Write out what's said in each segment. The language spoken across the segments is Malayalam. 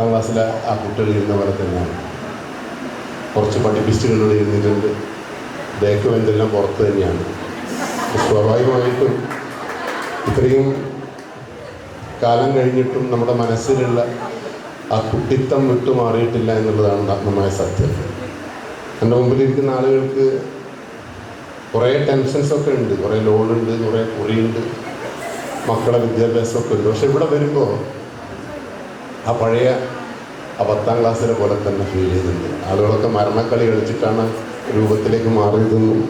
പത്താം ക്ലാസ്സിലെ ആ കുട്ടികൾ ഇരുന്ന പോലെ തന്നെയാണ്. കുറച്ച് പഠിപ്പിസ്റ്റുകളിലൂടെ ഇരുന്നിട്ടുണ്ട്. ബാക്ക് ബെഞ്ചെല്ലാം പുറത്ത് തന്നെയാണ്. സ്വാഭാവികമായിട്ടും ഇത്രയും കാലം കഴിഞ്ഞിട്ടും നമ്മുടെ മനസ്സിലുള്ള ആ കുട്ടിത്തം വിട്ടുമാറിയിട്ടില്ല എന്നുള്ളതാണ് നമ്മുടെ സത്യം. എന്റെ മുമ്പിലിരിക്കുന്ന ആളുകൾക്ക് കുറേ ടെൻഷൻസൊക്കെ ഉണ്ട്. കുറേ ലോണുണ്ട് കുറേ കുറിയുണ്ട്. മക്കളെ വിദ്യാഭ്യാസമൊക്കെ ഉണ്ട്. പക്ഷെ ഇവിടെ വരുമ്പോൾ ആ പഴയ ആ പത്താം ക്ലാസ്സിലെ പോലെ തന്നെ ഫീൽ ചെയ്യുന്നുണ്ട് ആളുകളൊക്കെ മരണക്കളി കളിച്ചിട്ടാണ് രൂപത്തിലേക്ക് മാറിയതെന്നും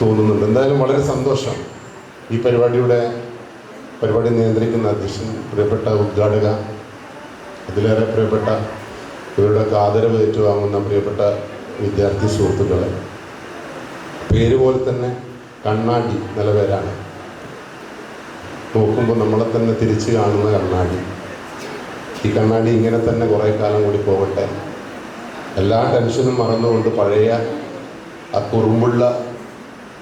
തോന്നുന്നുണ്ട്. എന്തായാലും വളരെ സന്തോഷം. ഈ പരിപാടിയുടെ പരിപാടി നിയന്ത്രിക്കുന്ന അധ്യക്ഷൻ പ്രിയപ്പെട്ട ഉദ്ഘാടക അതിലേറെ പ്രിയപ്പെട്ട ഇവരുടെയൊക്കെ ആദരവ് ഏറ്റുവാങ്ങുന്ന പ്രിയപ്പെട്ട വിദ്യാർത്ഥി സുഹൃത്തുക്കളെ. പേര് പോലെ തന്നെ കണ്ണാടി നല്ല പേരാണ്. നോക്കുമ്പോൾ നമ്മളെ തന്നെ തിരിച്ചു കാണുന്ന കണ്ണാടി. ഈ കണ്ണാടി ഇങ്ങനെ തന്നെ കുറേ കാലം കൂടി പോകട്ടെ. എല്ലാ ടെൻഷനും മറന്നുകൊണ്ട് പഴയ ആ കുറുമ്പുള്ള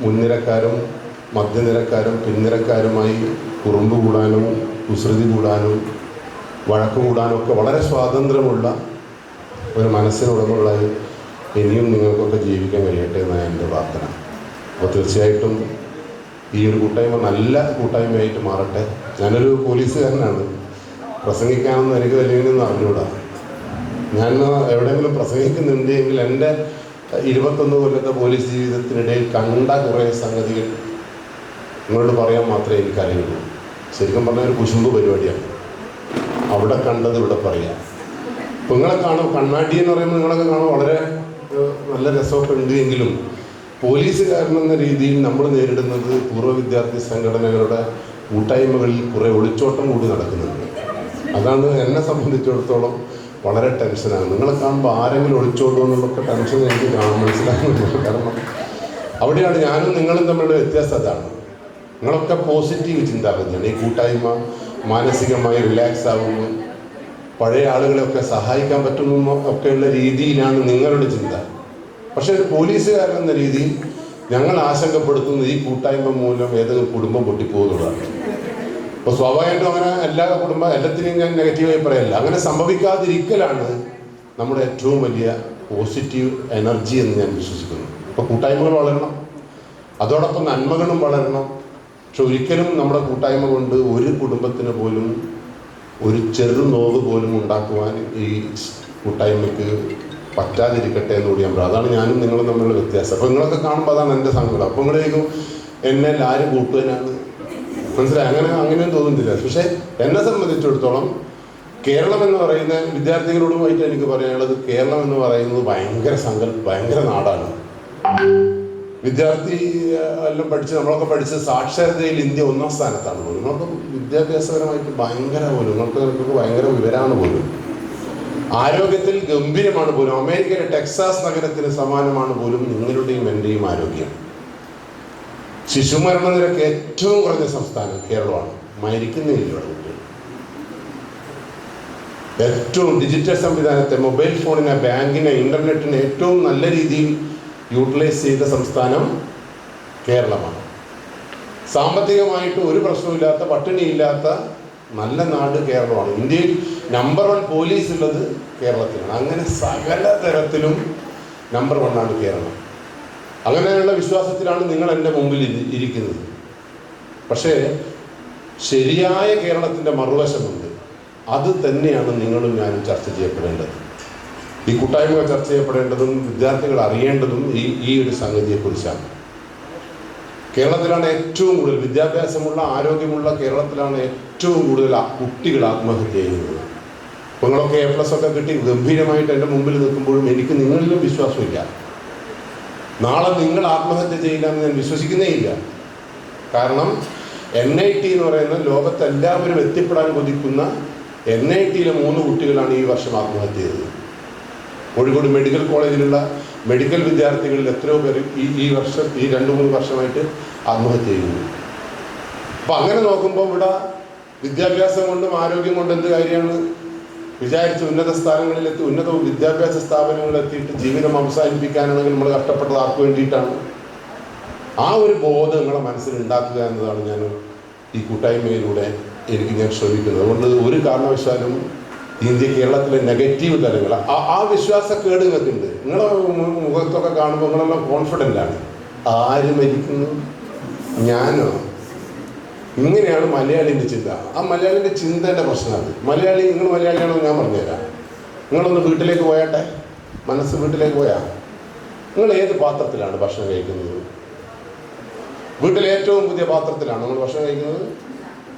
മുൻനിരക്കാരും മധ്യനിരക്കാരും പിൻനിരക്കാരുമായി കുറുമ്പ് കൂടാനും കുസൃതി കൂടാനും വഴക്ക് കൂടാനും ഒക്കെ വളരെ സ്വാതന്ത്ര്യമുള്ള ഒരു മനസ്സിനുടമുള്ളതായി ഇനിയും നിങ്ങൾക്കൊക്കെ ജീവിക്കാൻ കഴിയട്ടെ എന്നാണ് എന്റെ പ്രാർത്ഥന. അപ്പോൾ തീർച്ചയായിട്ടും ഈ ഒരു കൂട്ടായ്മ നല്ല കൂട്ടായ്മയായിട്ട് മാറട്ടെ. ഞാനൊരു പോലീസുകാരനാണ്. പ്രസംഗിക്കാനൊന്നും എനിക്ക് വലിയൊന്നും അറിഞ്ഞൂടാ ഞാൻ എവിടെയെങ്കിലും പ്രസംഗിക്കുന്നുണ്ട് എങ്കിൽ എന്റെ ഇരുപത്തൊന്ന് കൊല്ലത്തെ പോലീസ് ജീവിതത്തിനിടയിൽ കണ്ട കുറേ സംഗതികൾ നിങ്ങളോട് പറയാൻ മാത്രമേ എനിക്കറിയുള്ളൂ ശരിക്കും പറഞ്ഞാൽ ഒരു കുശുമ്പ് പരിപാടിയാണ്. അവിടെ കണ്ടത് ഇവിടെ പറയാം. ഇപ്പം നിങ്ങളെ കാണും കണ്ണാടി എന്ന് പറയുമ്പോൾ നിങ്ങളൊക്കെ കാണും വളരെ നല്ല രസമൊക്കെ ഉണ്ട് എങ്കിലും പോലീസുകാരൻ എന്ന രീതിയിൽ നമ്മൾ നേരിടുന്നത് പൂർവ വിദ്യാർത്ഥി സംഘടനകളുടെ കൂട്ടായ്മകളിൽ കുറേ ഒളിച്ചോട്ടം കൂടി നടക്കുന്നുണ്ട്. അതാണ് എന്നെ സംബന്ധിച്ചിടത്തോളം വളരെ ടെൻഷനാണ് നിങ്ങളെ കാണുമ്പോൾ ആരെങ്കിലും ഒളിച്ചോട്ടോ എന്നുള്ളൊക്കെ ടെൻഷൻ എനിക്ക് കാണാൻ മനസ്സിലാകുന്നുണ്ട് കാരണം അവിടെയാണ് ഞാനും നിങ്ങളും തമ്മിലുള്ള വ്യത്യാസം അതാണ്. നിങ്ങളൊക്കെ പോസിറ്റീവ് ചിന്താഗതിയാണ്. ഈ കൂട്ടായ്മ മാനസികമായി റിലാക്സ് ആകുന്നു പഴയ ആളുകളെയൊക്കെ സഹായിക്കാൻ പറ്റുന്നു ഒക്കെയുള്ള രീതിയിലാണ് നിങ്ങളുടെ ചിന്ത. പക്ഷേ ഒരു പോലീസുകാരൻ എന്ന രീതിയിൽ ഞങ്ങൾ ആശങ്കപ്പെടുത്തുന്നത് ഈ കൂട്ടായ്മ മൂലം ഏതെങ്കിലും കുടുംബം പൊട്ടിപ്പോകുന്നതാണ്. അപ്പോൾ സ്വാഭാവികമായിട്ടും അങ്ങനെ എല്ലാ കുടുംബ എല്ലാത്തിനെയും ഞാൻ നെഗറ്റീവായി പറയല്ല. അങ്ങനെ സംഭവിക്കാതിരിക്കലാണ് നമ്മുടെ ഏറ്റവും വലിയ പോസിറ്റീവ് എനർജി എന്ന് ഞാൻ വിശ്വസിക്കുന്നു. അപ്പോൾ കൂട്ടായ്മകൾ വളരണം. അതോടൊപ്പം നന്മകളും വളരണം. പക്ഷെ ഒരിക്കലും നമ്മുടെ കൂട്ടായ്മ കൊണ്ട് ഒരു കുടുംബത്തിന് പോലും ഒരു ചെറു നോവ് പോലും ഉണ്ടാക്കുവാൻ ഈ കൂട്ടായ്മയ്ക്ക് പറ്റാതിരിക്കട്ടെ എന്ന് കൂടി ഞാൻ പറയും. അതാണ് ഞാനും നിങ്ങളും തമ്മിലുള്ള വ്യത്യാസം. അപ്പോൾ നിങ്ങളൊക്കെ കാണുമ്പോൾ അതാണ് എന്റെ സങ്കടം. അപ്പോൾ നിങ്ങളേക്കും എന്നെ ആര് കൂട്ടുവാനാണ് മനസ്സിലായി? അങ്ങനെ അങ്ങനെയും തോന്നുന്നില്ല. പക്ഷേ എന്നെ സംബന്ധിച്ചിടത്തോളം കേരളം എന്ന് പറയുന്ന വിദ്യാർത്ഥികളോടുമായിട്ട് എനിക്ക് പറയാനുള്ളത് കേരളം എന്ന് പറയുന്നത് ഭയങ്കര സങ്കല്പ ഭയങ്കര നാടാണ്. വിദ്യാർത്ഥി എല്ലാം പഠിച്ച് നമ്മളൊക്കെ പഠിച്ച് സാക്ഷരതയിൽ ഇന്ത്യ ഒന്നാം സ്ഥാനത്താണ് പോലും. നമുക്ക് വിദ്യാഭ്യാസപരമായിട്ട് ഭയങ്കര പോലും നിങ്ങൾക്ക് ഭയങ്കര വിവരമാണ് പോലും. ആരോഗ്യത്തിൽ ഗംഭീരമാണ് പോലും. അമേരിക്കയിലെ ടെക്സാസ് നഗരത്തിന് സമാനമാണ് പോലും നിങ്ങളുടെയും എന്റെയും ആരോഗ്യം. ശിശുമരണ നിരക്ക് ഏറ്റവും കുറഞ്ഞ സംസ്ഥാനം കേരളമാണ്. മരിക്കുന്നില്ല ഏറ്റവും ഡിജിറ്റൽ സംവിധാനത്തെ മൊബൈൽ ഫോണിനെ ബാങ്കിനെ ഇന്റർനെറ്റിനെ ഏറ്റവും നല്ല രീതിയിൽ യൂട്ടിലൈസ് ചെയ്ത സംസ്ഥാനം കേരളമാണ്. സാമ്പത്തികമായിട്ട് ഒരു പ്രശ്നമില്ലാത്ത പട്ടിണിയില്ലാത്ത നല്ല നാട് കേരളമാണ്. ഇന്ത്യയിൽ നമ്പർ വൺ പോലീസ് ഉള്ളത് കേരളത്തിലാണ്. അങ്ങനെ സകല തരത്തിലും നമ്പർ വൺ ആണ് കേരളം. അങ്ങനെയുള്ള വിശ്വാസത്തിലാണ് നിങ്ങൾ എന്റെ മുമ്പിൽ ഇരിക്കുന്നത്. പക്ഷേ ശരിയായ കേരളത്തിന്റെ മറുവശമുണ്ട്. അത് തന്നെയാണ് നിങ്ങളും ഞാനും ചർച്ച ചെയ്യപ്പെടേണ്ടത്. ഈ കൂട്ടായ്മ ചർച്ച ചെയ്യപ്പെടേണ്ടതും വിദ്യാർത്ഥികൾ അറിയേണ്ടതും ഈ ഈ ഒരു സംഗതിയെക്കുറിച്ചാണ്. കേരളത്തിലാണ് ഏറ്റവും കൂടുതൽ വിദ്യാഭ്യാസമുള്ള ആരോഗ്യമുള്ള കേരളത്തിലാണ് ഏറ്റവും കൂടുതൽ കുട്ടികൾ ആത്മഹത്യ ചെയ്യുന്നത്. നിങ്ങളൊക്കെ എ പ്ലസ് ഒക്കെ കിട്ടി ഗംഭീരമായിട്ട് എന്റെ മുമ്പിൽ നിൽക്കുമ്പോഴും എനിക്ക് നിങ്ങളിലും വിശ്വാസമില്ല. നാളെ നിങ്ങൾ ആത്മഹത്യ ചെയ്യില്ല എന്ന് ഞാൻ വിശ്വസിക്കുന്നേ ഇല്ല കാരണം എൻ ഐ ടി എന്ന് പറയുന്ന ലോകത്തെല്ലാവരും എത്തിപ്പെടാൻ കൊതിക്കുന്ന എൻ ഐ ടിയിലെ മൂന്ന് കുട്ടികളാണ് ഈ വർഷം ആത്മഹത്യ ചെയ്തത്. കോഴിക്കോട് മെഡിക്കൽ കോളേജിലുള്ള മെഡിക്കൽ വിദ്യാർത്ഥികളിൽ എത്രയോ പേര് ഈ ഈ വർഷം ഈ രണ്ട് മൂന്ന് വർഷമായിട്ട് ആത്മഹത്യ ചെയ്യുന്നു. അപ്പം അങ്ങനെ നോക്കുമ്പോൾ ഇവിടെ വിദ്യാഭ്യാസം കൊണ്ടും ആരോഗ്യം കൊണ്ടും എന്ത് കാര്യമാണ് വിചാരിച്ച് ഉന്നത സ്ഥാനങ്ങളിലെത്തി ഉന്നത വിദ്യാഭ്യാസ സ്ഥാപനങ്ങളിലെത്തിയിട്ട് ജീവിതം അവസാനിപ്പിക്കാനാണെങ്കിൽ നമ്മൾ കഷ്ടപ്പെട്ടത് ആർക്ക് വേണ്ടിയിട്ടാണ്? ആ ഒരു ബോധം നിങ്ങളെ മനസ്സിൽ ഉണ്ടാക്കുക എന്നതാണ് ഞാൻ ഈ കൂട്ടായ്മയിലൂടെ എനിക്ക് ഞാൻ ശ്രമിക്കുന്നത്. അതുകൊണ്ട് ഒരു കാരണവശാലും ഇന്ത്യ കേരളത്തിലെ നെഗറ്റീവ് തലങ്ങൾ ആ- വിശ്വാസക്കേട് നിങ്ങൾക്കുണ്ട്. നിങ്ങളെ മുഖത്തൊക്കെ കാണുമ്പോൾ നിങ്ങളെല്ലാം കോൺഫിഡന്റ് ആണ്. ആര് മരിക്കുന്നു? ഞാനോ? ഇങ്ങനെയാണ് മലയാളിന്റെ ചിന്ത. ആ മലയാളിന്റെ ചിന്തേന്റെ പ്രശ്നമാണ്. മലയാളി നിങ്ങൾ മലയാളിയാണോ ഞാൻ പറഞ്ഞുതരാം. നിങ്ങളൊന്ന് വീട്ടിലേക്ക് പോയാട്ടെ? മനസ്സ് വീട്ടിലേക്ക് പോയാ? നിങ്ങൾ ഏത് പാത്രത്തിലാണ് ഭക്ഷണം കഴിക്കുന്നത്? വീട്ടിലെ ഏറ്റവും പുതിയ പാത്രത്തിലാണ് നിങ്ങൾ ഭക്ഷണം കഴിക്കുന്നത്?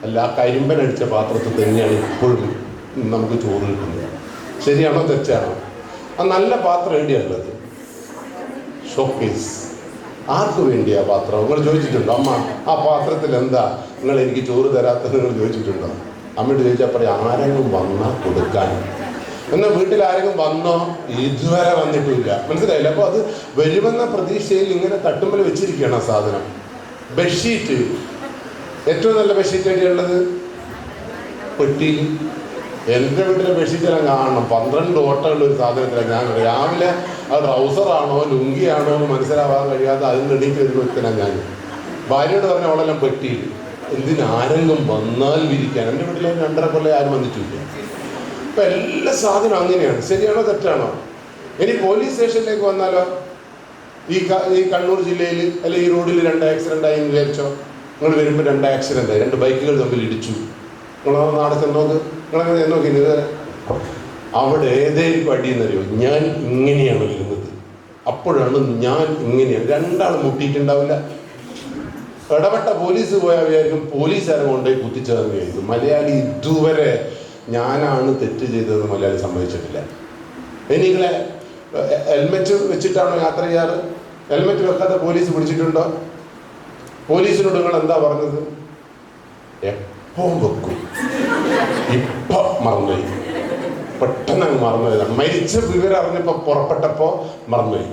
അല്ല കരിമ്പൻ അടിച്ച പാത്രത്തിൽ തന്നെയാണ് ഇപ്പോഴും നമുക്ക് ചോറ് കിട്ടുന്നത്. ശരിയാണോ തെറ്റാണോ? ആ നല്ല പാത്രം എവിടെയാണുള്ളത് ഷോക്കേസ് ആർക്ക് വേണ്ടിയാ പാത്രം? നിങ്ങൾ ചോദിച്ചിട്ടുണ്ടോ? അമ്മ ആ പാത്രത്തിൽ എന്താ? നിങ്ങൾ എനിക്ക് ചോറ് തരാത്തത് നിങ്ങൾ ചോദിച്ചിട്ടുണ്ടോ? അമ്മയോട് ചോദിച്ചാൽ പറയാം ആരെങ്കിലും വന്നാൽ കൊടുക്കാൻ. എന്നാൽ വീട്ടിൽ ആരെങ്കിലും വന്നോ? ഇതുവരെ വന്നിട്ടില്ല. മനസ്സിലായില്ല? അപ്പോൾ അത് വരുമെന്ന പ്രതീക്ഷയിൽ ഇങ്ങനെ തട്ടുമ്പൽ വെച്ചിരിക്കുകയാണ് ആ സാധനം. ബെഡ്ഷീറ്റ്. ഏറ്റവും നല്ല ബെഡ്ഷീറ്റ് എവിടെയുള്ളത് പെട്ടി. എന്റെ വീട്ടിലെ ബെഡ്ഷീറ്റ് എല്ലാം കാണണം. പന്ത്രണ്ട് ഓട്ടമുള്ള ഒരു സാധനത്തിലാണ്. ഞാൻ രാവിലെ അത് ട്രൗസറാണോ ലുങ്കിയാണോ എന്ന് മനസ്സിലാവാൻ കഴിയാതെ അതിൽ എണീറ്റ് വരുന്ന വ്യക്തനാണ് ഞാൻ ഭാര്യയോട് പറഞ്ഞ അവളെല്ലാം പറ്റി എന്തിനാരെങ്കിലും വന്നാൽ വിരിക്കാൻ? എന്റെ വീട്ടിൽ രണ്ടര കൊല്ലം ആരും വന്നിട്ടില്ല. ഇപ്പം എല്ലാ സാധനവും അങ്ങനെയാണ്. ശരിയാണോ തെറ്റാണോ? ഇനി പോലീസ് സ്റ്റേഷനിലേക്ക് വന്നാലോ? ഈ ഈ കണ്ണൂർ ജില്ലയിൽ അല്ലെ ഈ റോഡിൽ രണ്ട് ആക്സിഡന്റ് ആയി എന്ന് വിചാരിച്ചോ? നിങ്ങൾ വരുമ്പോൾ രണ്ട് ആക്സിഡന്റ് ആയി. രണ്ട് ബൈക്കുകൾ തമ്മിൽ ഇടിച്ചു. നിങ്ങളോ നാടൊക്കെ നോക്ക് നിങ്ങളങ്ങനെ നോക്കി ഇതുവരെ? അവിടെ ഏതേലും അടിയെന്നറിയോ ഞാൻ ഇങ്ങനെയാണ് വരുന്നത്. അപ്പോഴാണ് ഞാൻ ഇങ്ങനെയാണ്. രണ്ടാൾ മുട്ടിയിട്ടുണ്ടാവില്ല. ഇടപെട്ട പോലീസ് പോയാൽ വിചാരിക്കും പോലീസുകാരെ കൊണ്ടുപോയി കുത്തിച്ചതെന്ന് വിചാരിക്കും മലയാളി ഇതുവരെ ഞാനാണ് തെറ്റ് ചെയ്തതെന്ന് മലയാളി സമ്മതിച്ചിട്ടില്ല. എനിക്കെ ഹെൽമെറ്റ് വെച്ചിട്ടാണോ യാത്ര ചെയ്യാറ്? ഹെൽമെറ്റ് വെക്കാതെ പോലീസ് പിടിച്ചിട്ടുണ്ടോ? പോലീസിനോട് നിങ്ങൾ എന്താ പറഞ്ഞത്? എപ്പോ വെക്കും? ഇപ്പൊ മറന്നുപോയി. പെട്ടെന്ന് അങ്ങ് മറന്നുപോയതാണ് മരിച്ച വിവരം അറിഞ്ഞപ്പോ പുറപ്പെട്ടപ്പോ മറന്നുപോയി.